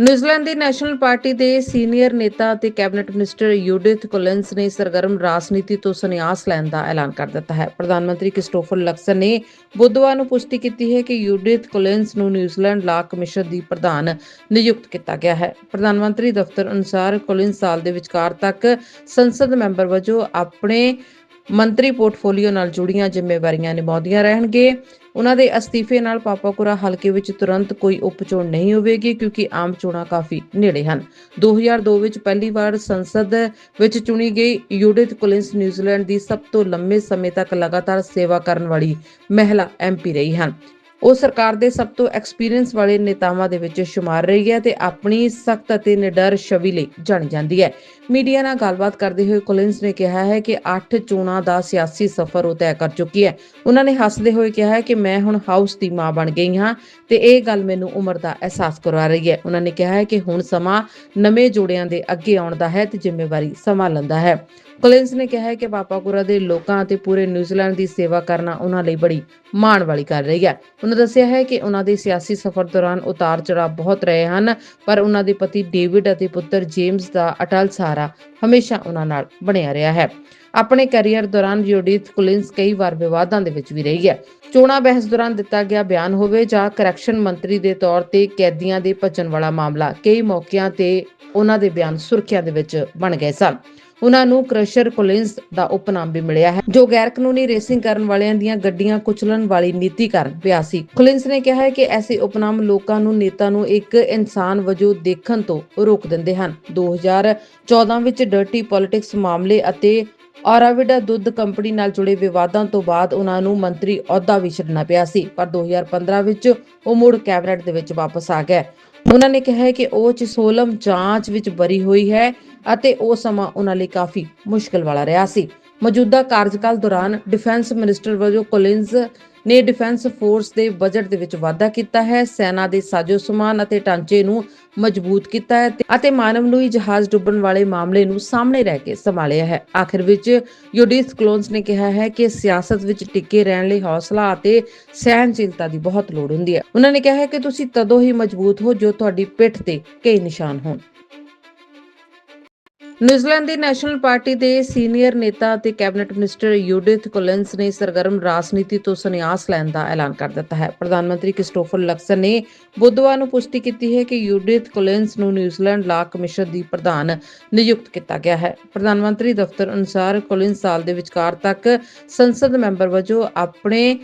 New Zealand ਦੀ national party ਦੇ senior ਨੇਤਾ ਅਤੇ ਕੈਬਨਿਟ ਮਿਨਿਸਟਰ ਯੂਡਿਥ ਕੋਲਿੰਸ ਨੇ ਸਰਗਰਮ ਰਾਜਨੀਤੀ ਤੋਂ ਸੰਨਿਆਸ ਲੈਣ ਦਾ ਐਲਾਨ ਕਰ ਦਿੱਤਾ ਹੈ। ਪ੍ਰਧਾਨ ਮੰਤਰੀ ਕ੍ਰਿਸਟੋਫਰ ਲਕਸਨ ਨੇ ਬੁੱਧਵਾਰ ਨੂੰ ਪੁਸ਼ਟੀ ਕੀਤੀ ਹੈ ਕਿ ਯੂਡਿਥ ਕੋਲਿੰਸ ਨੂੰ ਨਿਊਜ਼ੀਲੈਂਡ ਲਾ ਕਮਿਸ਼ਨ ਦੀ ਪ੍ਰਧਾਨ ਨਿਯੁਕਤ ਕੀਤਾ ਗਿਆ ਹੈ। ਪ੍ਰਧਾਨ ਮੰਤਰੀ ਦਫ਼ਤਰ ਅਨੁਸਾਰ ਕੋਲਿੰਸ ਸਾਲ ਦੇ ਵਿਚਕਾਰ ਤੱਕ ਸੰਸਦ ਮੈਂਬਰ ਵਜੋਂ ਆਪਣੇ ਮੰਤਰੀ ਪੋਰਟਫੋਲੀਓ ਨਾਲ ਜੁੜੀਆਂ ਜ਼ਿੰਮੇਵਾਰੀਆਂ ਨਿਭਾਉਂਦੀਆਂ ਰਹਿਣਗੇ। ਉਹਨਾਂ ਦੇ ਅਸਤੀਫੇ ਨਾਲ ਪਾਪਾਕੁਰਾ ਹਲਕੇ ਵਿੱਚ ਤੁਰੰਤ ਕੋਈ ਉਪਚੋਣ ਨਹੀਂ ਹੋਵੇਗੀ ਕਿਉਂਕਿ ਆਮ ਚੋਣਾਂ ਕਾਫੀ ਨੇੜੇ ਹਨ। 2002 ਵਿੱਚ ਪਹਿਲੀ ਵਾਰ ਸੰਸਦ ਵਿੱਚ ਚੁਣੀ ਗਈ ਯੂਡਿਥ ਕੋਲਿੰਸ ਨਿਊਜ਼ੀਲੈਂਡ ਦੀ ਸਭ ਤੋਂ ਲੰਮੇ ਸਮੇਂ ਤੱਕ ਲਗਾਤਾਰ ਸੇਵਾ ਕਰਨ ਵਾਲੀ ਮਹਿਲਾ ਐਮਪੀ ਰਹੀ ਹਨ। ਉਹ ਸਰਕਾਰ ਦੇ ਸਭ ਤੋਂ ਐਕਸਪੀਰੀਅੰਸ ਵਾਲੇ ਨੇਤਾਵਾਂ ਦੇ ਵਿੱਚ ਸ਼ੁਮਾਰ ਰਹੀ ਹੈ ਤੇ ਆਪਣੀ ਸਖਤ ਅਤੇ ਨਿਡਰ ਛਵੀ ਲਈ ਜਾਣੀ ਜਾਂਦੀ ਹੈ। ਮੀਡੀਆ ਨਾਲ ਗੱਲਬਾਤ ਕਰਦੇ ਹੋਏ ਕੋਲਿੰਸ ਨੇ ਕਿਹਾ ਹੈ ਕਿ 8 ਚੋਣਾਂ ਦਾ ਸਿਆਸੀ ਸਫ਼ਰ ਉਹ ਤੈਅ ਕਰ ਚੁੱਕੀ ਹੈ। ਉਹਨਾਂ ਨੇ ਹੱਸਦੇ ਹੋਏ ਕਿਹਾ ਹੈ ਕਿ ਮੈਂ ਹੁਣ ਹਾਊਸ ਦੀ ਮਾਂ ਬਣ ਗਈ ਹਾਂ ਤੇ ਇਹ ਗੱਲ ਮੈਨੂੰ ਉਮਰ ਦਾ ਅਹਿਸਾਸ ਕਰਵਾ ਰਹੀ ਹੈ। ਉਹਨਾਂ ਨੇ ਕਿਹਾ ਹੈ ਕਿ ਹੁਣ ਸਮਾਂ ਨਵੇਂ ਜੋੜਿਆਂ ਦੇ ਅੱਗੇ ਆਉਣ ਦਾ ਹੈ ਤੇ ਜ਼ਿੰਮੇਵਾਰੀ ਸੰਭਾਲਣ ਦਾ ਹੈ। ਕੋਲਿੰਸ ਨੇ ਕਿਹਾ ਹੈ ਕਿ ਪਾਪਾਕੁਰਾ ਦੇ ਲੋਕਾਂ ਅਤੇ ਪੂਰੇ ਨਿਊਜ਼ੀਲੈਂਡ ਦੀ ਸੇਵਾ ਕਰਨਾ ਉਹਨਾਂ ਲਈ ਬੜੀ ਮਾਣ ਵਾਲੀ ਕਰ ਰਹੀ ਹੈ। ਉਹਨਾਂ ਦੱਸਿਆ ਹੈ ਕਿ ਉਹਨਾਂ ਦੇ ਸਿਆਸੀ ਸਫ਼ਰ ਦੌਰਾਨ ਉਤਾਰ ਚੜਾਅ ਬਹੁਤ ਰਹੇ ਹਨ, ਪਰ ਉਹਨਾਂ ਦੇ ਪਤੀ ਡੇਵਿਡ ਅਤੇ ਪੁੱਤਰ ਜੇਮਸ ਦਾ ਅਟਲ ਸਹਾਰਾ ਹਮੇਸ਼ਾ ਉਹਨਾਂ ਨਾਲ ਬਣਿਆ ਰਿਹਾ ਹੈ। ਆਪਣੇ ਕੈਰੀਅਰ ਦੌਰਾਨ ਯੂਡਿਥ ਕੋਲਿੰਸ ਕਈ ਵਾਰ ਵਿਵਾਦਾਂ ਦੇ ਵਿੱਚ ਵੀ ਰਹੀ ਹੈ। ਚੋਣਾਂ ਬਹਿਸ ਦੌਰਾਨ ਦਿੱਤਾ ਗਿਆ ਬਿਆਨ ਹੋਵੇ ਜਾਂ ਕਰੈਕਸ਼ਨ ਮੰਤਰੀ ਦੇ ਤੌਰ ਤੇ ਕੈਦੀਆਂ ਦੇ ਭੱਜਣ ਵਾਲਾ ਮਾਮਲਾ, ਕਈ ਮੌਕਿਆਂ ਤੇ ਉਹਨਾਂ ਦੇ ਬਿਆਨ ਸੁਰਖੀਆਂ ਦੇ ਵਿੱਚ ਬਣ ਗਏ ਸਨ। ਉਹਨਾਂ ਨੂੰ ਕ੍ਰਸ਼ਰ ਕੋਲਿੰਸ ਦਾ ਉਪਨਾਮ ਵੀ ਮਿਲਿਆ ਹੈ, ਜੋ ਗੈਰ ਕਾਨੂੰਨੀ ਰੇਸਿੰਗ ਕਰਨ ਵਾਲਿਆਂ ਦੀਆਂ ਗੱਡੀਆਂ ਕੁਚਲਣ ਵਾਲੀ ਨੀਤੀ ਕਾਰਨ ਪਿਆ ਸੀ। ਕੋਲਿੰਸ ਨੇ ਕਿਹਾ ਹੈ ਕਿ ਐਸੇ ਉਪਨਾਮ ਲੋਕਾਂ ਨੂੰ, ਨੇਤਾ ਨੂੰ ਇੱਕ ਇਨਸਾਨ ਵਜੋਂ ਦੇਖਣ ਤੋਂ ਰੋਕ ਦਿੰਦੇ ਹਨ। 2014 ਵਿੱਚ ਡਰਟੀ ਪੋਲਿਟਿਕਸ ਮਾਮਲੇ ਅਤੇ ਆਰਾਵਿਡਾ ਦੁੱਧ ਕੰਪਨੀ ਨਾਲ ਜੁੜੇ ਵਿਵਾਦਾਂ ਤੋਂ ਬਾਅਦ ਉਹਨਾਂ ਨੂੰ ਮੰਤਰੀ ਅਹੁਦਾ ਵੀ ਛੱਡਣਾ ਪਿਆ ਸੀ, ਪਰ 2015 ਵਿੱਚ ਉਹ ਮੁੜ ਕੈਬਨਿਟ ਦੇ ਵਿੱਚ ਵਾਪਸ ਆ ਗਏ ਉਹਨਾਂ ਨੇ ਕਿਹਾ ਕਿ ਉਹ ਚਿਸੋਲਮ ਜਾਂਚ ਵਿੱਚ ਬਰੀ ਹੋਈ ਹੈ ਅਤੇ ਉਹ ਸਮਾਂ ਉਹਨਾਂ ਲਈ ਕਾਫੀ ਮੁਸ਼ਕਲ ਵਾਲਾ ਰਿਹਾ ਸੀ। ਮੌਜੂਦਾ ਕਾਰਜਕਾਲ ਦੌਰਾਨ ਡਿਫੈਂਸ ਮਿਨਿਸਟਰ ਵਜੋਂ ਕੋਲਿੰਸ ਨੇ ਡਿਫੈਂਸ ਫੋਰਸ ਦੇ ਬਜਟ ਦੇ ਵਿੱਚ ਵਾਧਾ ਕੀਤਾ ਹੈ, ਸੈਨਾ ਦੇ ਸਾਜੋ ਸਮਾਨ ਅਤੇ ਢਾਂਚੇ ਨੂੰ ਮਜ਼ਬੂਤ ਕੀਤਾ ਹੈ ਅਤੇ ਮਾਨਵ ਨੂੰ ਹੀ ਜਹਾਜ਼ ਡੁੱਬਣ ਵਾਲੇ ਮਾਮਲੇ ਨੂੰ ਸਾਹਮਣੇ ਰਹਿ ਕੇ ਸੰਭਾਲਿਆ ਹੈ। ਆਖਿਰ ਵਿੱਚ ਯੂਡਿਥ ਕਲੋਨਸ ਨੇ ਕਿਹਾ ਹੈ ਕਿ ਸਿਆਸਤ ਵਿੱਚ ਟਿੱਕੇ ਰਹਿਣ ਲਈ ਹੌਸਲਾ ਅਤੇ ਸਹਿਨਸ਼ੀਲਤਾ ਦੀ ਬਹੁਤ ਲੋੜ ਹੁੰਦੀ ਹੈ। ਉਹਨਾਂ ਨੇ ਕਿਹਾ ਹੈ ਕਿ ਤੁਸੀਂ ਤਦੋਂ ਹੀ ਮਜ਼ਬੂਤ ਹੋ ਜੋ ਤੁਹਾਡੀ ਪਿੱਠ ਤੇ ਕਈ ਨਿਸ਼ਾਨ ਹੋਣ। ਨਿਊਜ਼ੀਲੈਂਡ ਦੀ ਨੈਸ਼ਨਲ ਪਾਰਟੀ ਦੇ ਸੀਨੀਅਰ ਨੇਤਾ ਅਤੇ ਕੈਬਨਿਟ ਮਿਨਿਸਟਰ ਯੂਡਿਥ ਕੋਲਿੰਸ ਨੇ ਸਰਗਰਮ ਰਾਜਨੀਤੀ ਤੋਂ ਸੰਨਿਆਸ ਲੈਣ ਦਾ ਐਲਾਨ ਕਰ ਦਿੱਤਾ ਹੈ। ਪ੍ਰਧਾਨ ਮੰਤਰੀ ਕ੍ਰਿਸਟੋਫਰ ਲਕਸਨ ਨੇ ਬੁੱਧਵਾਰ ਨੂੰ ਪੁਸ਼ਟੀ ਕੀਤੀ ਹੈ ਕਿ ਯੂਡਿਥ ਕੋਲਿੰਸ ਨੂੰ ਨਿਊਜ਼ੀਲੈਂਡ ਲਾ ਕਮਿਸ਼ਨ ਦੀ ਪ੍ਰਧਾਨ ਨਿਯੁਕਤ ਕੀਤਾ ਗਿਆ ਹੈ। ਪ੍ਰਧਾਨ ਮੰਤਰੀ ਦਫ਼ਤਰ ਅਨੁਸਾਰ ਕੋਲਿੰਸ ਸਾਲ ਦੇ ਵਿਚਕਾਰ ਤੱਕ ਸੰਸਦ ਮੈਂਬਰ ਵਜੋਂ ਆਪਣੇ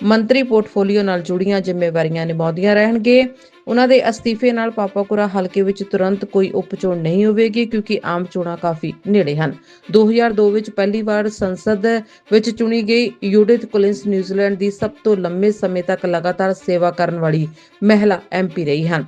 ਮੰਤਰੀ ਪੋਰਟਫੋਲੀਓ ਨਾਲ ਜੁੜੀਆਂ ਜ਼ਿੰਮੇਵਾਰੀਆਂ ਨਿਭਾਉਂਦੀਆਂ ਰਹਿਣਗੇ। ਉਹਨਾਂ ਦੇ ਅਸਤੀਫੇ ਨਾਲ ਪਾਪਾਕੁਰਾ ਹਲਕੇ ਵਿੱਚ ਤੁਰੰਤ ਕੋਈ ਉਪਚੋਣ ਨਹੀਂ ਹੋਵੇਗੀ ਕਿਉਂਕਿ ਆਮ ਚੋਣਾਂ ਕਾਫੀ ਨੇੜੇ ਹਨ। 2002 ਵਿੱਚ ਪਹਿਲੀ ਵਾਰ ਸੰਸਦ ਵਿੱਚ ਚੁਣੀ ਗਈ ਯੂਡਿਥ ਕੋਲਿੰਸ ਨਿਊਜ਼ੀਲੈਂਡ ਦੀ ਸਭ ਤੋਂ ਲੰਮੇ ਸਮੇਂ ਤੱਕ ਲਗਾਤਾਰ ਸੇਵਾ ਕਰਨ ਵਾਲੀ ਮਹਿਲਾ ਐਮਪੀ ਰਹੀ ਹਨ।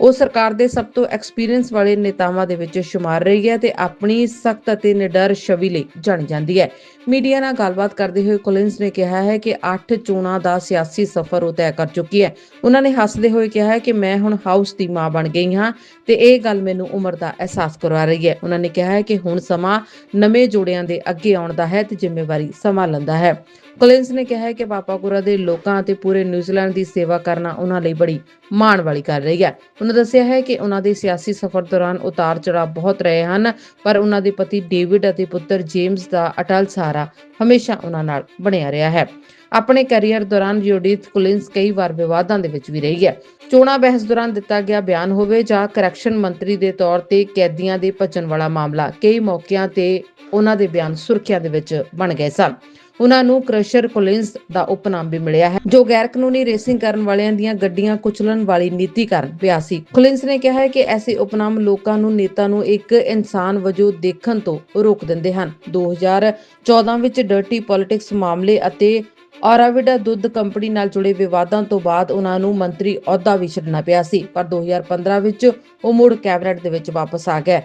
ਉਹ ਸਰਕਾਰ ਦੇ ਸਭ ਤੋਂ ਐਕਸਪੀਰੀਅੰਸ ਵਾਲੇ ਨੇਤਾਵਾਂ ਦੇ ਵਿੱਚ ਸ਼ੁਮਾਰ ਰਹੀ ਹੈ ਤੇ ਆਪਣੀ ਸਖਤ ਅਤੇ ਨਿਡਰ ਛਵੀ ਲਈ ਜਾਣੀ ਜਾਂਦੀ ਹੈ। ਮੀਡੀਆ ਨਾਲ ਗੱਲਬਾਤ ਕਰਦੇ ਹੋਏ ਕੋਲਿੰਸ ਨੇ ਕਿਹਾ ਹੈ ਕਿ 8 ਚੋਣਾਂ ਦਾ ਸਿਆਸੀ ਸਫ਼ਰ ਉਹ ਤੈਅ ਕਰ ਚੁੱਕੀ ਹੈ। ਉਹਨਾਂ ਨੇ ਹੱਸਦੇ ਹੋਏ ਕਿਹਾ ਹੈ ਕਿ ਮੈਂ ਹੁਣ ਹਾਊਸ ਦੀ ਮਾਂ ਬਣ ਗਈ ਹਾਂ ਤੇ ਇਹ ਗੱਲ ਮੈਨੂੰ ਉਮਰ ਦਾ ਅਹਿਸਾਸ ਕਰਵਾ ਰਹੀ ਹੈ। ਉਹਨਾਂ ਨੇ ਕਿਹਾ ਹੈ ਕਿ ਹੁਣ ਸਮਾਂ ਨਵੇਂ ਜੋੜਿਆਂ ਦੇ ਅੱਗੇ ਆਉਣ ਦਾ ਹੈ ਤੇ ਜ਼ਿੰਮੇਵਾਰੀ ਸੰਭਾਲਣ ਦਾ ਹੈ। ਕੋਲਿੰਸ ਨੇ ਕਿਹਾ ਹੈ ਕਿ ਪਾਪਾਕੁਰਾ ਦੇ ਲੋਕਾਂ ਅਤੇ ਪੂਰੇ ਨਿਊਜ਼ੀਲੈਂਡ ਦੀ ਸੇਵਾ ਕਰਨਾ ਉਹਨਾਂ ਲਈ ਬੜੀ ਮਾਣ ਵਾਲੀ ਕਰ ਰਹੀ ਹੈ। ਉਹਨਾਂ ਦੱਸਿਆ ਹੈ ਕਿ ਉਹਨਾਂ ਦੇ ਸਿਆਸੀ ਸਫ਼ਰ ਦੌਰਾਨ ਉਤਾਰ ਚੜਾਅ ਬਹੁਤ ਰਹੇ ਹਨ, ਪਰ ਉਹਨਾਂ ਦੇ ਪਤੀ ਡੇਵਿਡ ਅਤੇ ਪੁੱਤਰ ਜੇਮਸ ਦਾ ਅਟਲ ਸਹਾਰਾ ਹਮੇਸ਼ਾ ਉਹਨਾਂ ਨਾਲ ਬਣਿਆ ਰਿਹਾ ਹੈ। ਆਪਣੇ ਕੈਰੀਅਰ ਦੌਰਾਨ ਯੂਡਿਥ ਕੋਲਿੰਸ ਕਈ ਵਾਰ ਵਿਵਾਦਾਂ ਦੇ ਵਿੱਚ ਵੀ ਰਹੀ ਹੈ। ਚੋਣਾਂ ਬਹਿਸ ਦੌਰਾਨ ਦਿੱਤਾ ਗਿਆ ਬਿਆਨ ਹੋਵੇ ਜਾਂ ਕਰੈਕਸ਼ਨ ਮੰਤਰੀ ਦੇ ਤੌਰ ਤੇ ਕੈਦੀਆਂ ਦੇ ਭੱਜਣ ਵਾਲਾ ਮਾਮਲਾ ਕਈ ਮੌਕਿਆਂ ਤੇ ਉਹਨਾਂ ਦੇ ਬਿਆਨ ਸੁਰਖੀਆਂ ਦੇ ਵਿੱਚ ਬਣ ਗਏ ਸਨ। ਉਹਨਾਂ ਨੂੰ ਕ੍ਰਸ਼ਰ ਕੋਲਿੰਸ ਦਾ ਉਪਨਾਮ ਵੀ ਮਿਲਿਆ ਹੈ, ਜੋ ਗੈਰ ਕਾਨੂੰਨੀ ਰੇਸਿੰਗ ਕਰਨ ਵਾਲਿਆਂ ਦੀਆਂ ਗੱਡੀਆਂ ਕੁਚਲਣ ਵਾਲੀ ਨੀਤੀ ਕਾਰਨ ਪਿਆ ਸੀ। ਕੋਲਿੰਸ ਨੇ ਕਿਹਾ ਹੈ ਕਿ ਐਸੇ ਉਪਨਾਮ ਲੋਕਾਂ ਨੂੰ, ਨੇਤਾ ਨੂੰ ਇੱਕ ਇਨਸਾਨ ਵਜੋਂ ਦੇਖਣ ਤੋਂ ਰੋਕ ਦਿੰਦੇ ਹਨ। 2014 ਵਿੱਚ ਡਰਟੀ ਪੋਲਿਟਿਕਸ ਮਾਮਲੇ ਅਤੇ ਔਰਾਵਿਡਾ ਦੁੱਧ ਕੰਪਨੀ ਨਾਲ ਜੁੜੇ ਵਿਵਾਦਾਂ ਤੋਂ ਬਾਅਦ ਉਹਨਾਂ ਨੂੰ ਮੰਤਰੀ ਅਹੁਦਾ ਵੀ ਛੱਡਣਾ ਪਿਆ ਸੀ, ਪਰ 2015 ਵਿੱਚ ਉਹ ਮੁੜ ਕੈਬਨਿਟ ਦੇ ਵਿੱਚ ਵਾਪਸ ਆ ਗਏ।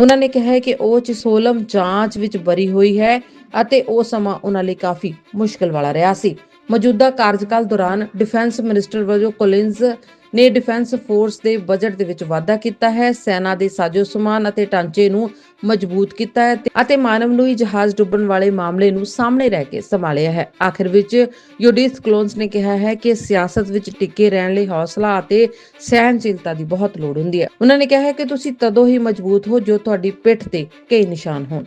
ਉਹਨਾਂ ਨੇ ਕਿਹਾ ਕਿ ਉਹ ਚਿਸੋਲਮ ਜਾਂਚ ਵਿੱਚ ਬਰੀ ਹੋਈ ਹੈ ਅਤੇ ਉਹ ਸਮਾਂ ਉਹਨਾਂ ਲਈ ਕਾਫੀ ਮੁਸ਼ਕਲ ਵਾਲਾ ਰਿਹਾ ਸੀ। ਮੌਜੂਦਾ ਕਾਰਜਕਾਲ ਦੌਰਾਨ ਡਿਫੈਂਸ ਮਿਨਿਸਟਰ ਵਜੋਂ ਕੋਲਿੰਸ ਨੇ ਡਿਫੈਂਸ ਫੋਰਸ ਦੇ ਬਜਟ ਦੇ ਵਿੱਚ ਵਾਧਾ ਕੀਤਾ ਹੈ। ਸੈਨਾ ਦੇ ਸਾਜੋ ਸਮਾਨ ਅਤੇ ਢਾਂਚੇ ਨੂੰ ਮਜ਼ਬੂਤ ਕੀਤਾ ਹੈ ਤੇ- ਅਤੇ ਮਾਨਵਨੂਈ ਜਹਾਜ਼ ਡੁੱਬਣ ਵਾਲੇ ਮਾਮਲੇ ਨੂੰ ਸਾਹਮਣੇ ਰਹਿ ਕੇ ਸੰਭਾਲਿਆ ਹੈ। ਆਖਿਰ ਵਿੱਚ ਯੂਡਿਥ ਕਲੋਨਸ ਨੇ ਕਿਹਾ ਹੈ ਕਿ ਸਿਆਸਤ ਵਿੱਚ ਟਿੱਕੇ ਰਹਿਣ ਲਈ ਹੌਸਲਾ ਅਤੇ ਸਹਿਨਸ਼ੀਲਤਾ ਦੀ ਬਹੁਤ ਲੋੜ ਹੁੰਦੀ ਹੈ। ਉਹਨਾਂ ਨੇ ਕਿਹਾ ਹੈ ਕਿ ਤੁਸੀਂ ਤਦੋਂ ਹੀ ਮਜ਼ਬੂਤ ਹੋ ਜੋ ਤੁਹਾਡੀ ਪਿੱਠ ਤੇ ਕਈ ਨਿਸ਼ਾਨ ਹੋਣ।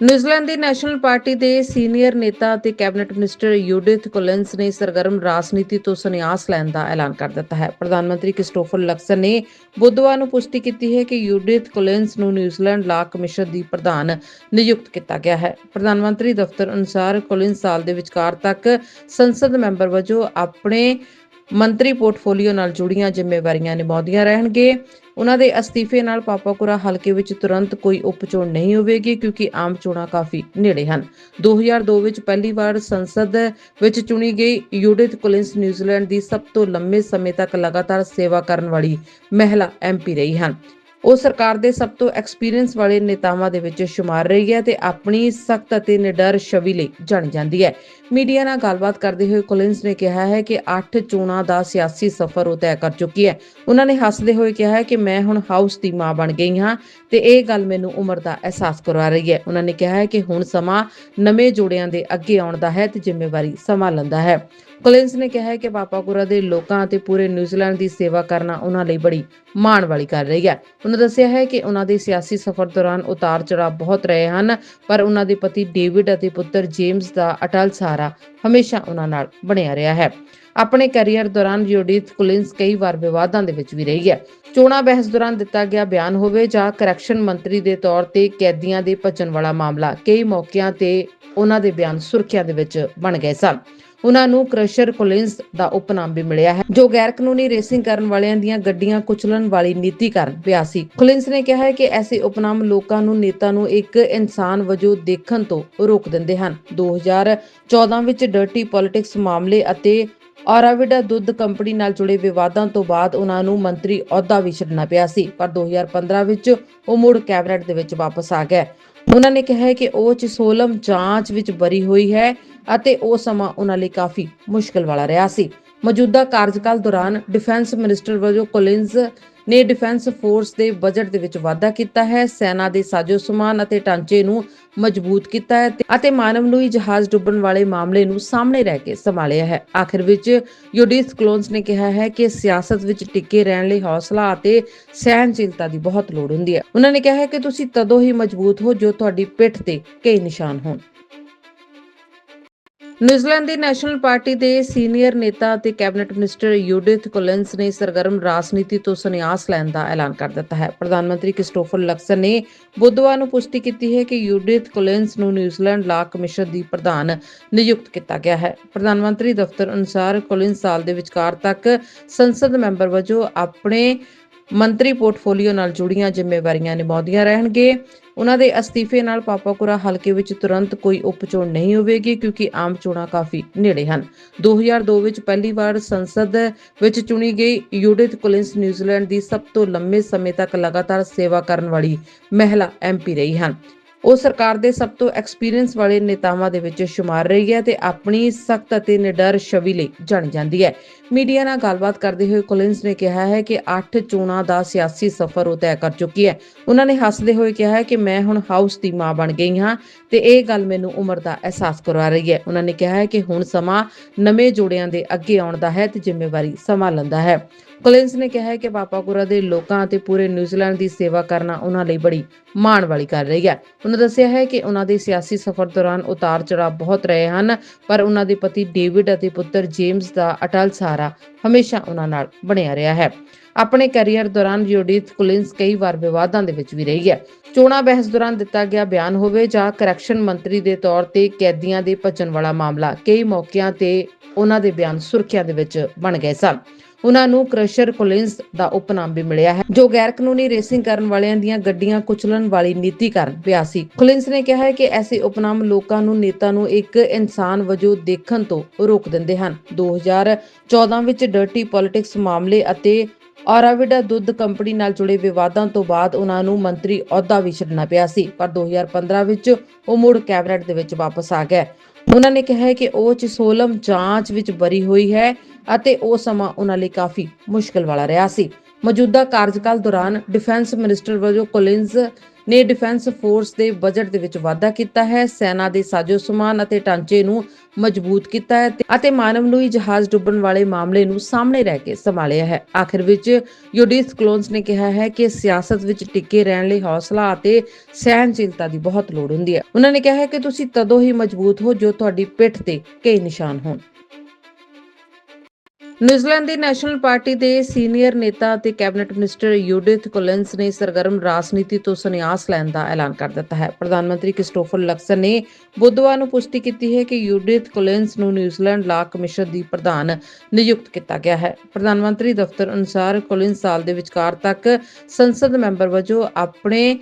ਨਿਊਜ਼ੀਲੈਂਡ ਦੀ ਨੈਸ਼ਨਲ ਪਾਰਟੀ ਦੇ ਸੀਨੀਅਰ ਨੇਤਾ ਅਤੇ ਕੈਬਨਿਟ ਮਿਨਿਸਟਰ ਯੂਡਿਥ ਕੋਲਿੰਸ ਨੇ ਸਰਗਰਮ ਰਾਜਨੀਤੀ ਤੋਂ ਸੰਨਿਆਸ ਲੈਣ ਦਾ ਐਲਾਨ ਕਰ ਦਿੱਤਾ ਹੈ। ਪ੍ਰਧਾਨ ਮੰਤਰੀ ਕ੍ਰਿਸਟੋਫਰ ਲਕਸਨ ਨੇ ਬੁੱਧਵਾਰ ਨੂੰ ਪੁਸ਼ਟੀ ਕੀਤੀ ਹੈ ਕਿ ਯੂਡਿਥ ਕੋਲਿੰਸ ਨੂੰ ਨਿਊਜ਼ੀਲੈਂਡ ਲਾ ਕਮਿਸ਼ਨ ਦੀ ਪ੍ਰਧਾਨ ਨਿਯੁਕਤ ਕੀਤਾ ਗਿਆ ਹੈ। ਪ੍ਰਧਾਨ ਮੰਤਰੀ ਦਫ਼ਤਰ ਅਨੁਸਾਰ ਕੋਲਿੰਸ ਸਾਲ ਦੇ ਵਿਚਕਾਰ ਤੱਕ ਸੰਸਦ ਮੈਂਬਰ ਵਜੋਂ ਆਪਣੇ ਮੰਤਰੀ ਪੋਰਟਫੋਲੀਓ ਨਾਲ ਜੁੜੀਆਂ ਜ਼ਿੰਮੇਵਾਰੀਆਂ ਨਿਭਾਉਂਦੀਆਂ ਰਹਿਣਗੇ। ਉਹਨਾਂ ਦੇ ਅਸਤੀਫੇ ਨਾਲ ਪਾਪਾਕੁਰਾ ਹਲਕੇ ਵਿੱਚ ਤੁਰੰਤ ਕੋਈ ਉਪਚੋਣ ਨਹੀਂ ਹੋਵੇਗੀ ਕਿਉਂਕਿ ਆਮ ਚੋਣਾਂ ਕਾਫੀ ਨੇੜੇ ਹਨ। 2002 ਵਿੱਚ ਪਹਿਲੀ ਵਾਰ ਸੰਸਦ ਵਿੱਚ ਚੁਣੀ ਗਈ ਯੂਡਿਥ ਕੋਲਿੰਸ ਨਿਊਜ਼ੀਲੈਂਡ ਦੀ ਸਭ ਤੋਂ ਲੰਮੇ ਸਮੇਂ ਤੱਕ ਲਗਾਤਾਰ ਸੇਵਾ ਕਰਨ ਵਾਲੀ ਮਹਿਲਾ ਐਮਪੀ ਰਹੀ ਹਨ। ਉਹ ਸਰਕਾਰ ਦੇ ਸਭ ਤੋਂ ਐਕਸਪੀਰੀਅੰਸ ਵਾਲੇ ਨੇਤਾਵਾਂ ਦੇ ਵਿੱਚ ਸ਼ੁਮਾਰ ਰਹੀ ਹੈ ਤੇ ਆਪਣੀ ਸਖਤ ਅਤੇ ਨਿਡਰ ਛਵੀ ਲਈ ਜਾਣੀ ਜਾਂਦੀ ਹੈ। ਮੀਡੀਆ ਨਾਲ ਗੱਲਬਾਤ ਕਰਦੇ ਹੋਏ ਕੋਲਿੰਸ ਨੇ ਕਿਹਾ ਹੈ ਕਿ 8 ਚੋਣਾਂ ਦਾ ਸਿਆਸੀ ਸਫ਼ਰ ਉਹ ਤੈਅ ਕਰ ਚੁੱਕੀ ਹੈ। ਉਹਨਾਂ ਨੇ ਹੱਸਦੇ ਹੋਏ ਕਿਹਾ ਹੈ ਕਿ ਮੈਂ ਹੁਣ ਹਾਊਸ ਦੀ ਮਾਂ ਬਣ ਗਈ ਹਾਂ ਤੇ ਇਹ ਗੱਲ ਮੈਨੂੰ ਉਮਰ ਦਾ ਅਹਿਸਾਸ ਕਰਵਾ ਰਹੀ ਹੈ। ਉਹਨਾਂ ਨੇ ਕਿਹਾ ਹੈ ਕਿ ਹੁਣ ਸਮਾਂ ਨਵੇਂ ਜੋੜਿਆਂ ਦੇ ਅੱਗੇ ਆਉਣ ਦਾ ਹੈ ਤੇ ਜ਼ਿੰਮੇਵਾਰੀ ਸੰਭਾਲਣ ਦਾ ਹੈ। ਕੋਲਿੰਸ ਨੇ ਕਿਹਾ ਹੈ ਕਿ ਪਾਪਾਕੁਰਾ ਦੇ ਲੋਕਾਂ ਅਤੇ ਪੂਰੇ ਨਿਊਜ਼ੀਲੈਂਡ ਦੀ ਸੇਵਾ ਕਰਨਾ ਉਹਨਾਂ ਲਈ ਬੜੀ ਮਾਣ ਵਾਲੀ ਕਰ ਰਹੀ ਹੈ। ਉਹਨਾਂ ਦੱਸਿਆ ਹੈ ਕਿ ਉਹਨਾਂ ਦੇ ਸਿਆਸੀ ਸਫ਼ਰ ਦੌਰਾਨ ਉਤਾਰ ਚੜਾਅ ਬਹੁਤ ਰਹੇ ਹਨ, ਪਰ ਉਹਨਾਂ ਦੇ ਪਤੀ ਡੇਵਿਡ ਅਤੇ ਪੁੱਤਰ ਜੇਮਸ ਦਾ ਅਟਲ ਸਹਾਰਾ ਹਮੇਸ਼ਾ ਉਹਨਾਂ ਨਾਲ ਬਣਿਆ ਰਿਹਾ ਹੈ। ਆਪਣੇ ਕੈਰੀਅਰ ਦੌਰਾਨ ਯੂਡਿਥ ਕੁਲਿੰਸ ਕਈ ਵਾਰ ਵਿਵਾਦਾਂ ਦੇ ਵਿੱਚ ਵੀ ਰਹੀ ਹੈ। ਚੋਣਾਂ ਬਹਿਸ ਦੌਰਾਨ ਦਿੱਤਾ ਗਿਆ ਬਿਆਨ ਹੋਵੇ ਜਾਂ ਕਰੈਕਸ਼ਨ ਮੰਤਰੀ ਦੇ ਤੌਰ ਤੇ ਕੈਦੀਆਂ ਦੇ ਭੱਜਣ ਵਾਲਾ ਮਾਮਲਾ ਕਈ ਮੌਕਿਆਂ ਤੇ ਉਹਨਾਂ ਦੇ ਬਿਆਨ ਸੁਰਖੀਆਂ ਦੇ ਵਿੱਚ ਬਣ ਗਏ ਸਨ। ਉਹਨਾਂ ਨੂੰ ਕ੍ਰਸ਼ਰ ਕੋਲਿੰਸ ਦਾ ਉਪਨਾਮ ਵੀ ਮਿਲਿਆ ਹੈ, ਜੋ ਗੈਰ ਕਾਨੂੰਨੀ ਰੇਸਿੰਗ ਕਰਨ ਵਾਲਿਆਂ ਦੀਆਂ ਗੱਡੀਆਂ ਕੁਚਲਣ ਵਾਲੀ ਨੀਤੀ ਕਾਰਨ ਪਿਆ ਸੀ। ਕੋਲਿੰਸ ਨੇ ਕਿਹਾ ਹੈ ਕਿ ਐਸੇ ਉਪਨਾਮ ਲੋਕਾਂ ਨੂੰ, ਨੇਤਾ ਨੂੰ ਇੱਕ ਇਨਸਾਨ ਵਜੋਂ ਦੇਖਣ ਤੋਂ ਰੋਕ ਦਿੰਦੇ ਹਨ। 2014 ਵਿੱਚ ਡਰਟੀ ਪੋਲਿਟਿਕਸ ਮਾਮਲੇ ਅਤੇ ਔਰਾਵਿਡਾ ਦੁੱਧ ਕੰਪਨੀ ਨਾਲ ਜੁੜੇ ਵਿਵਾਦਾਂ ਤੋਂ ਬਾਅਦ ਉਹਨਾਂ ਨੂੰ ਮੰਤਰੀ ਅਹੁਦਾ ਵੀ ਛੱਡਣਾ ਪਿਆ ਸੀ, ਪਰ 2015 ਵਿੱਚ ਉਹ ਮੁੜ ਕੈਬਨਿਟ ਦੇ ਵਿੱਚ ਵਾਪਸ ਆ ਗਏ। ਉਹਨਾਂ ਨੇ ਕਿਹਾ ਕਿ ਉਹ ਚਿਸੋਲਮ ਜਾਂਚ ਵਿੱਚ ਬਰੀ ਹੋਈ ਹੈ। ਅਤੇ ਉਹ ਸਮਾਂ ਉਹਨਾਂ ਲਈ ਕਾਫੀ ਮੁਸ਼ਕਲ ਵਾਲਾ ਰਿਹਾ ਸੀ। ਮੌਜੂਦਾ ਕਾਰਜਕਾਲ ਦੌਰਾਨ ਡਿਫੈਂਸ ਮਿਨਿਸਟਰ ਵਜੋਂ ਕੋਲਿੰਸ ਨੇ ਡਿਫੈਂਸ ਫੋਰਸ ਦੇ ਬਜਟ ਦੇ ਵਿੱਚ ਵਾਧਾ ਕੀਤਾ ਹੈ, ਸੈਨਾ ਦੇ ਸਾਜੋ ਸਮਾਨ ਅਤੇ ਢਾਂਚੇ ਨੂੰ ਮਜ਼ਬੂਤ ਕੀਤਾ ਹੈ ਤੇ- ਅਤੇ ਮਾਨਵਨੂਈ ਜਹਾਜ਼ ਡੁੱਬਣ ਵਾਲੇ ਮਾਮਲੇ ਨੂੰ ਸਾਹਮਣੇ ਰਹਿ ਕੇ ਸੰਭਾਲਿਆ ਹੈ। ਆਖਿਰ ਵਿੱਚ ਯੂਡਿਥ ਕਲੋਨਸ ਨੇ ਕਿਹਾ ਹੈ ਕਿ ਸਿਆਸਤ ਵਿੱਚ ਟਿੱਕੇ ਰਹਿਣ ਲਈ ਹੌਸਲਾ ਅਤੇ ਸਹਿਣਸ਼ੀਲਤਾ ਦੀ ਬਹੁਤ ਲੋੜ ਹੁੰਦੀ ਹੈ। ਉਹਨਾਂ ਨੇ ਕਿਹਾ ਹੈ ਕਿ ਤੁਸੀਂ ਤਦੋਂ ਹੀ ਮਜ਼ਬੂਤ ਹੋ ਜੋ ਤੁਹਾਡੀ ਪਿੱਠ ਤੇ ਕਈ ਨਿਸ਼ਾਨ ਹੋਣ। ਨਿਊਜ਼ੀਲੈਂਡ ਦੀ ਨੈਸ਼ਨਲ ਪਾਰਟੀ ਦੇ ਸੀਨੀਅਰ ਨੇਤਾ ਅਤੇ ਕੈਬਨਿਟ ਮਿਨਿਸਟਰ ਯੂਡਿਥ ਕੋਲਿੰਸ ਨੇ ਸਰਗਰਮ ਰਾਜਨੀਤੀ ਤੋਂ ਸੰਨਿਆਸ ਲੈਣ ਦਾ ਐਲਾਨ ਕਰ ਦਿੱਤਾ ਹੈ। ਪ੍ਰਧਾਨ ਮੰਤਰੀ ਕ੍ਰਿਸਟੋਫਰ ਲਕਸਨ ਨੇ ਬੁੱਧਵਾਰ ਨੂੰ ਪੁਸ਼ਟੀ ਕੀਤੀ ਹੈ ਕਿ ਯੂਡਿਥ ਕੋਲਿੰਸ ਨੂੰ ਨਿਊਜ਼ੀਲੈਂਡ ਲਾ ਕਮਿਸ਼ਨ ਦੀ ਪ੍ਰਧਾਨ ਨਿਯੁਕਤ ਕੀਤਾ ਗਿਆ ਹੈ। ਪ੍ਰਧਾਨ ਮੰਤਰੀ ਦਫ਼ਤਰ ਅਨੁਸਾਰ ਕੋਲਿੰਸ ਸਾਲ ਦੇ ਵਿਚਕਾਰ ਤੱਕ ਸੰਸਦ ਮੈਂਬਰ ਵਜੋਂ ਆਪਣੇ ਮੰਤਰੀ ਪੋਰਟਫੋਲੀਓ ਨਾਲ ਜੁੜੀਆਂ ਜ਼ਿੰਮੇਵਾਰੀਆਂ ਨਿਭਾਉਂਦੀਆਂ ਰਹਿਣਗੇ। ਉਹਨਾਂ ਦੇ ਅਸਤੀਫੇ ਨਾਲ ਪਾਪਾਕੁਰਾ ਹਲਕੇ ਵਿੱਚ ਤੁਰੰਤ ਕੋਈ ਉਪਚੋਣ ਨਹੀਂ ਹੋਵੇਗੀ ਕਿਉਂਕਿ ਆਮ ਚੋਣਾਂ ਕਾਫੀ ਨੇੜੇ ਹਨ। 2002 ਵਿੱਚ ਪਹਿਲੀ ਵਾਰ ਸੰਸਦ ਵਿੱਚ ਚੁਣੀ ਗਈ ਯੂਡਿਥ ਕੋਲਿੰਸ ਨਿਊਜ਼ੀਲੈਂਡ ਦੀ ਸਭ ਤੋਂ ਲੰਮੇ ਸਮੇਂ ਤੱਕ ਲਗਾਤਾਰ ਸੇਵਾ ਕਰਨ ਵਾਲੀ ਮਹਿਲਾ ਐਮਪੀ ਰਹੀ ਹਨ। ਉਹ ਸਰਕਾਰ ਦੇ ਸਭ ਤੋਂ ਐਕਸਪੀਰੀਅੰਸ ਵਾਲੇ ਨੇਤਾਵਾਂ ਦੇ ਵਿੱਚ ਸ਼ੁਮਾਰ ਰਹੀ ਹੈ ਤੇ ਆਪਣੀ ਸਖਤ ਅਤੇ ਨਿਡਰ ਛਵੀ ਲਈ ਜਾਣੀ ਜਾਂਦੀ ਹੈ। ਮੀਡੀਆ ਨਾਲ ਗੱਲਬਾਤ ਕਰਦੇ ਹੋਏ ਕੋਲਿੰਸ ਨੇ ਕਿਹਾ ਹੈ ਕਿ 8 ਚੋਣਾਂ ਦਾ ਸਿਆਸੀ ਸਫ਼ਰ ਉਹ ਤੈਅ ਕਰ ਚੁੱਕੀ ਹੈ। ਉਹਨਾਂ ਨੇ ਹੱਸਦੇ ਹੋਏ ਕਿਹਾ ਹੈ ਕਿ ਮੈਂ ਹੁਣ ਹਾਊਸ ਦੀ ਮਾਂ ਬਣ ਗਈ ਹਾਂ ਤੇ ਇਹ ਗੱਲ ਮੈਨੂੰ ਉਮਰ ਦਾ ਅਹਿਸਾਸ ਕਰਵਾ ਰਹੀ ਹੈ। ਉਹਨਾਂ ਨੇ ਕਿਹਾ ਹੈ ਕਿ ਹੁਣ ਸਮਾਂ ਨਵੇਂ ਜੋੜਿਆਂ ਦੇ ਅੱਗੇ ਆਉਣ ਦਾ ਹੈ ਤੇ ਜ਼ਿੰਮੇਵਾਰੀ ਸੰਭਾਲਣ ਦਾ ਹੈ। ਕੋਲਿੰਸ ਨੇ ਕਿਹਾ ਹੈ ਕਿ ਪਾਪਾਕੁਰਾ ਦੇ ਲੋਕਾਂ ਅਤੇ ਪੂਰੇ ਨਿਊਜ਼ੀਲੈਂਡ ਦੀ ਸੇਵਾ ਕਰਨਾ ਉਹਨਾਂ ਲਈ ਬੜੀ ਮਾਣ ਵਾਲੀ ਕਰ ਰਹੀ ਹੈ। ਉਹਨਾਂ ਦੱਸਿਆ ਹੈ ਕਿ ਉਹਨਾਂ ਦੇ ਸਿਆਸੀ ਸਫ਼ਰ ਦੌਰਾਨ ਉਤਾਰ ਚੜਾਅ ਬਹੁਤ ਰਹੇ ਹਨ, ਪਰ ਉਹਨਾਂ ਦੇ ਪਤੀ ਡੇਵਿਡ ਅਤੇ ਪੁੱਤਰ ਜੇਮਸ ਦਾ ਅਟਲ ਸਹਾਰਾ ਹਮੇਸ਼ਾ ਉਹਨਾਂ ਨਾਲ ਬਣਿਆ ਰਿਹਾ ਹੈ। ਆਪਣੇ ਕੈਰੀਅਰ ਦੌਰਾਨ ਯੂਡਿਥ ਕੁਲਿੰਸ ਕਈ ਵਾਰ ਵਿਵਾਦਾਂ ਦੇ ਵਿੱਚ ਵੀ ਰਹੀ ਹੈ। ਚੋਣਾਂ ਬਹਿਸ ਦੌਰਾਨ ਦਿੱਤਾ ਗਿਆ ਬਿਆਨ ਹੋਵੇ ਜਾਂ ਕਰੈਕਸ਼ਨ ਮੰਤਰੀ ਦੇ ਤੌਰ ਤੇ ਕੈਦੀਆਂ ਦੇ ਭੱਜਣ ਵਾਲਾ ਮਾਮਲਾ ਕਈ ਮੌਕਿਆਂ ਤੇ ਉਹਨਾਂ ਦੇ ਬਿਆਨ ਸੁਰਖੀਆਂ ਦੇ ਵਿੱਚ ਬਣ ਗਏ ਸਨ। ਉਹਨਾਂ ਨੂੰ ਕ੍ਰਸ਼ਰ ਕੋਲਿੰਸ ਦਾ ਉਪਨਾਮ ਵੀ ਮਿਲਿਆ ਹੈ, ਜੋ ਗੈਰ ਕਾਨੂੰਨੀ ਰੇਸਿੰਗ ਕਰਨ ਵਾਲਿਆਂ ਦੀਆਂ ਗੱਡੀਆਂ ਕੁਚਲਣ ਵਾਲੀ ਨੀਤੀ ਕਾਰਨ ਪਿਆ ਸੀ। ਕੋਲਿੰਸ ਨੇ ਕਿਹਾ ਹੈ ਕਿ ਐਸੇ ਉਪਨਾਮ ਲੋਕਾਂ ਨੂੰ, ਨੇਤਾ ਨੂੰ ਇੱਕ ਇਨਸਾਨ ਵਜੋਂ ਦੇਖਣ ਤੋਂ ਰੋਕ ਦਿੰਦੇ ਹਨ। 2014 ਵਿੱਚ ਡਰਟੀ ਪੋਲਿਟਿਕਸ ਮਾਮਲੇ ਅਤੇ ਔਰਾਵਿਡਾ ਦੁੱਧ ਕੰਪਨੀ ਨਾਲ ਜੁੜੇ ਵਿਵਾਦਾਂ ਤੋਂ ਬਾਅਦ ਉਹਨਾਂ ਨੂੰ ਮੰਤਰੀ ਅਹੁਦਾ ਵੀ ਛੱਡਣਾ ਪਿਆ ਸੀ, ਪਰ 2015 ਵਿੱਚ ਉਹ ਮੁੜ ਕੈਬਨਿਟ ਦੇ ਵਿੱਚ ਵਾਪਸ ਆ ਗਏ। ਉਹਨਾਂ ਨੇ ਕਿਹਾ ਕਿ ਉਹ ਚਿਸੋਲਮ ਜਾਂਚ ਵਿੱਚ ਬਰੀ ਹੋਈ ਹੈ। ਅਤੇ ਉਹ ਸਮਾਂ ਉਹਨਾਂ ਲਈ ਕਾਫੀ ਮੁਸ਼ਕਲ ਵਾਲਾ ਰਿਹਾ ਸੀ। ਮੌਜੂਦਾ ਕਾਰਜਕਾਲ ਦੌਰਾਨ ਡਿਫੈਂਸ ਮਿਨਿਸਟਰ ਵਜੋਂ ਕੋਲਿੰਜ਼ ਨੇ ਡਿਫੈਂਸ ਫੋਰਸ ਦੇ ਬਜਟ ਦੇ ਵਿੱਚ ਵਾਧਾ ਕੀਤਾ ਹੈ, ਸੈਨਾ ਦੇ ਸਾਜੋ ਸਮਾਨ ਅਤੇ ਢਾਂਚੇ ਨੂੰ ਮਜ਼ਬੂਤ ਕੀਤਾ ਹੈ ਅਤੇ ਮਾਨਵਨੂਈ ਜਹਾਜ਼ ਡੁੱਬਣ ਵਾਲੇ ਮਾਮਲੇ ਨੂੰ ਸਾਹਮਣੇ ਰਹਿ ਕੇ ਸੰਭਾਲਿਆ ਹੈ। ਆਖਿਰ ਵਿੱਚ ਯੂਡਿਥ ਕਲੋਨਸ ਨੇ ਕਿਹਾ ਹੈ ਕਿ ਸਿਆਸਤ ਵਿੱਚ ਟਿੱਕੇ ਰਹਿਣ ਲਈ ਹੌਸਲਾ ਅਤੇ ਸਹਿਣਸ਼ੀਲਤਾ ਦੀ ਬਹੁਤ ਲੋੜ ਹੁੰਦੀ ਹੈ। ਉਹਨਾਂ ਨੇ ਕਿਹਾ ਹੈ ਕਿ ਤੁਸੀਂ ਤਦੋਂ ਹੀ ਮਜ਼ਬੂਤ ਹੋ ਜੋ ਤੁਹਾਡੀ ਪਿੱਠ ਤੇ ਕਈ ਨਿਸ਼ਾਨ ਹੋਣ। ਨਿਊਜ਼ੀਲੈਂਡ ਦੀ ਨੈਸ਼ਨਲ ਪਾਰਟੀ ਦੇ ਸੀਨੀਅਰ ਨੇਤਾ ਅਤੇ ਕੈਬਨਿਟ ਮਿਨਿਸਟਰ ਯੂਡਿਥ ਕੋਲਿੰਸ ਨੇ ਸਰਗਰਮ ਰਾਜਨੀਤੀ ਤੋਂ ਸੰਨਿਆਸ ਲੈਣ ਦਾ ਐਲਾਨ ਕਰ ਦਿੱਤਾ ਹੈ। ਪ੍ਰਧਾਨ ਮੰਤਰੀ ਕ੍ਰਿਸਟੋਫਰ ਲਕਸਨ ਨੇ ਬੁੱਧਵਾਰ ਨੂੰ ਪੁਸ਼ਟੀ ਕੀਤੀ ਹੈ ਕਿ ਯੂਡਿਥ ਕੋਲਿੰਸ ਨੂੰ ਨਿਊਜ਼ੀਲੈਂਡ ਲਾ ਕਮਿਸ਼ਨ ਦੀ ਪ੍ਰਧਾਨ ਨਿਯੁਕਤ ਕੀਤਾ ਗਿਆ ਹੈ। ਪ੍ਰਧਾਨ ਮੰਤਰੀ ਦਫ਼ਤਰ ਅਨੁਸਾਰ ਕੋਲਿੰਸ ਸਾਲ ਦੇ ਵਿਚਕਾਰ ਤੱਕ ਸੰਸਦ ਮੈਂਬਰ ਵਜੋਂ ਆਪਣੇ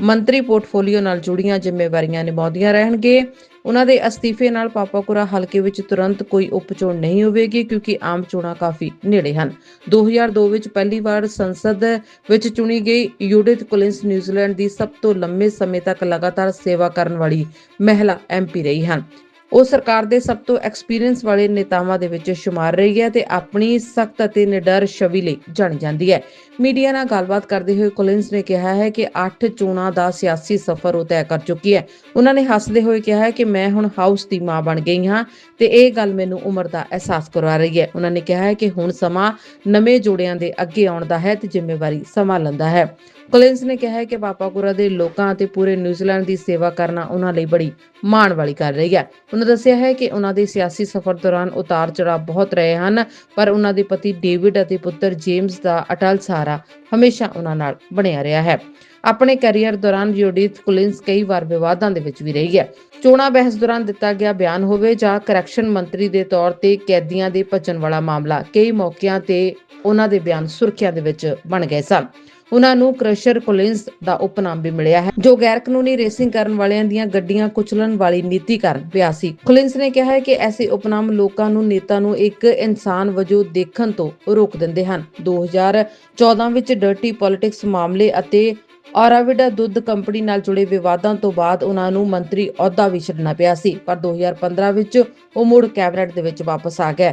ਮੰਤਰੀ ਪੋਰਟਫੋਲੀਓ ਨਾਲ ਜੁੜੀਆਂ ਜ਼ਿੰਮੇਵਾਰੀਆਂ ਨਿਭਾਉਂਦੀਆਂ ਰਹਿਣਗੇ। ਉਹਨਾਂ ਦੇ ਅਸਤੀਫੇ ਨਾਲ ਪਾਪਾਕੁਰਾ ਹਲਕੇ ਵਿੱਚ ਤੁਰੰਤ ਕੋਈ ਉਪਚੋਣ ਨਹੀਂ ਹੋਵੇਗੀ ਕਿਉਂਕਿ ਆਮ ਚੋਣਾਂ ਕਾਫੀ ਨੇੜੇ ਹਨ। 2002 ਵਿੱਚ ਪਹਿਲੀ ਵਾਰ ਸੰਸਦ ਵਿੱਚ ਚੁਣੀ ਗਈ ਯੂਡਿਥ ਕੋਲਿੰਸ ਨਿਊਜ਼ੀਲੈਂਡ ਦੀ ਸਭ ਤੋਂ ਲੰਮੇ ਸਮੇਂ ਤੱਕ ਲਗਾਤਾਰ ਸੇਵਾ ਕਰਨ ਵਾਲੀ ਮਹਿਲਾ ਐਮਪੀ ਰਹੀ ਹਨ। ਉਹ ਸਰਕਾਰ ਦੇ ਸਭ ਤੋਂ ਐਕਸਪੀਰੀਅੰਸ ਵਾਲੇ ਨੇਤਾਵਾਂ ਦੇ ਵਿੱਚ ਸ਼ੁਮਾਰ ਰਹੀ ਹੈ ਤੇ ਆਪਣੀ ਸਖਤ ਅਤੇ ਨਿਡਰ ਛਵੀ ਲਈ ਜਾਣੀ ਜਾਂਦੀ ਹੈ। ਮੀਡੀਆ ਨਾਲ ਗੱਲਬਾਤ ਕਰਦੇ ਹੋਏ ਕੋਲਿੰਸ ਨੇ ਕਿਹਾ ਹੈ ਕਿ 8 ਚੋਣਾਂ ਦਾ ਸਿਆਸੀ ਸਫ਼ਰ ਉਹ ਤੈਅ ਕਰ ਚੁੱਕੀ ਹੈ। ਉਹਨਾਂ ਨੇ ਹੱਸਦੇ ਹੋਏ ਕਿਹਾ ਹੈ ਕਿ ਮੈਂ ਹੁਣ ਹਾਊਸ ਦੀ ਮਾਂ ਬਣ ਗਈ ਹਾਂ ਤੇ ਇਹ ਗੱਲ ਮੈਨੂੰ ਉਮਰ ਦਾ ਅਹਿਸਾਸ ਕਰਵਾ ਰਹੀ ਹੈ। ਉਹਨਾਂ ਨੇ ਕਿਹਾ ਹੈ ਕਿ ਹੁਣ ਸਮਾਂ ਨਵੇਂ ਜੋੜਿਆਂ ਦੇ ਅੱਗੇ ਆਉਣ ਦਾ ਹੈ ਤੇ ਜ਼ਿੰਮੇਵਾਰੀ ਸੰਭਾਲਣ ਦਾ ਹੈ। ਕੋਲਿੰਸ ਨੇ ਕਿਹਾ ਹੈ ਕਿ ਪਾਪਾਕੁਰਾ ਦੇ ਲੋਕਾਂ ਅਤੇ ਪੂਰੇ ਨਿਊਜ਼ੀਲੈਂਡ ਦੀ ਸੇਵਾ ਕਰਨਾ ਉਹਨਾਂ ਲਈ ਬੜੀ ਮਾਣ ਵਾਲੀ ਕਰ ਰਹੀ ਹੈ। ਉਹਨਾਂ ਦੱਸਿਆ ਹੈ ਕਿ ਉਹਨਾਂ ਦੇ ਸਿਆਸੀ ਸਫ਼ਰ ਦੌਰਾਨ ਉਤਾਰ ਚੜਾਅ ਬਹੁਤ ਰਹੇ ਹਨ, ਪਰ ਉਹਨਾਂ ਦੇ ਪਤੀ ਡੇਵਿਡ ਅਤੇ ਪੁੱਤਰ ਜੇਮਸ ਦਾ ਅਟਲ ਸਹਾਰਾ ਹਮੇਸ਼ਾ ਉਹਨਾਂ ਨਾਲ ਬਣਿਆ ਰਿਹਾ ਹੈ। ਆਪਣੇ ਕੈਰੀਅਰ ਦੌਰਾਨ ਯੂਡਿਥ ਕੁਲਿੰਸ ਕਈ ਵਾਰ ਵਿਵਾਦਾਂ ਦੇ ਵਿੱਚ ਵੀ ਰਹੀ ਹੈ। ਚੋਣਾਂ ਬਹਿਸ ਦੌਰਾਨ ਦਿੱਤਾ ਗਿਆ ਬਿਆਨ ਹੋਵੇ ਜਾਂ ਕਰੈਕਸ਼ਨ ਮੰਤਰੀ ਦੇ ਤੌਰ ਤੇ ਕੈਦੀਆਂ ਦੇ ਭੱਜਣ ਵਾਲਾ ਮਾਮਲਾ ਕਈ ਮੌਕਿਆਂ ਤੇ ਉਹਨਾਂ ਦੇ ਬਿਆਨ ਸੁਰਖੀਆਂ ਦੇ ਵਿੱਚ ਬਣ ਗਏ ਸਨ। ਉਹਨਾਂ ਨੂੰ ਕ੍ਰਸ਼ਰ ਕੋਲਿੰਸ ਦਾ ਉਪਨਾਮ ਵੀ ਮਿਲਿਆ ਹੈ, ਜੋ ਗੈਰ ਕਾਨੂੰਨੀ ਰੇਸਿੰਗ ਕਰਨ ਵਾਲਿਆਂ ਦੀਆਂ ਗੱਡੀਆਂ ਕੁਚਲਣ ਵਾਲੀ ਨੀਤੀ ਕਾਰਨ ਪਿਆ ਸੀ। ਕੋਲਿੰਸ ਨੇ ਕਿਹਾ ਹੈ ਕਿ ਐਸੇ ਉਪਨਾਮ ਲੋਕਾਂ ਨੂੰ, ਨੇਤਾ ਨੂੰ ਇੱਕ ਇਨਸਾਨ ਵਜੋਂ ਦੇਖਣ ਤੋਂ ਰੋਕ ਦਿੰਦੇ ਹਨ। 2014 ਵਿੱਚ ਡਰਟੀ ਪੋਲਿਟਿਕਸ ਮਾਮਲੇ ਅਤੇ ਔਰਾਵਿਡਾ ਦੁੱਧ ਕੰਪਨੀ ਨਾਲ ਜੁੜੇ ਵਿਵਾਦਾਂ ਤੋਂ ਬਾਅਦ ਉਹਨਾਂ ਨੂੰ ਮੰਤਰੀ ਅਹੁਦਾ ਵੀ ਛੱਡਣਾ ਪਿਆ ਸੀ, ਪਰ 2015 ਵਿੱਚ ਉਹ ਮੁੜ ਕੈਬਨਿਟ ਦੇ ਵਿੱਚ ਵਾਪਸ ਆ ਗਏ।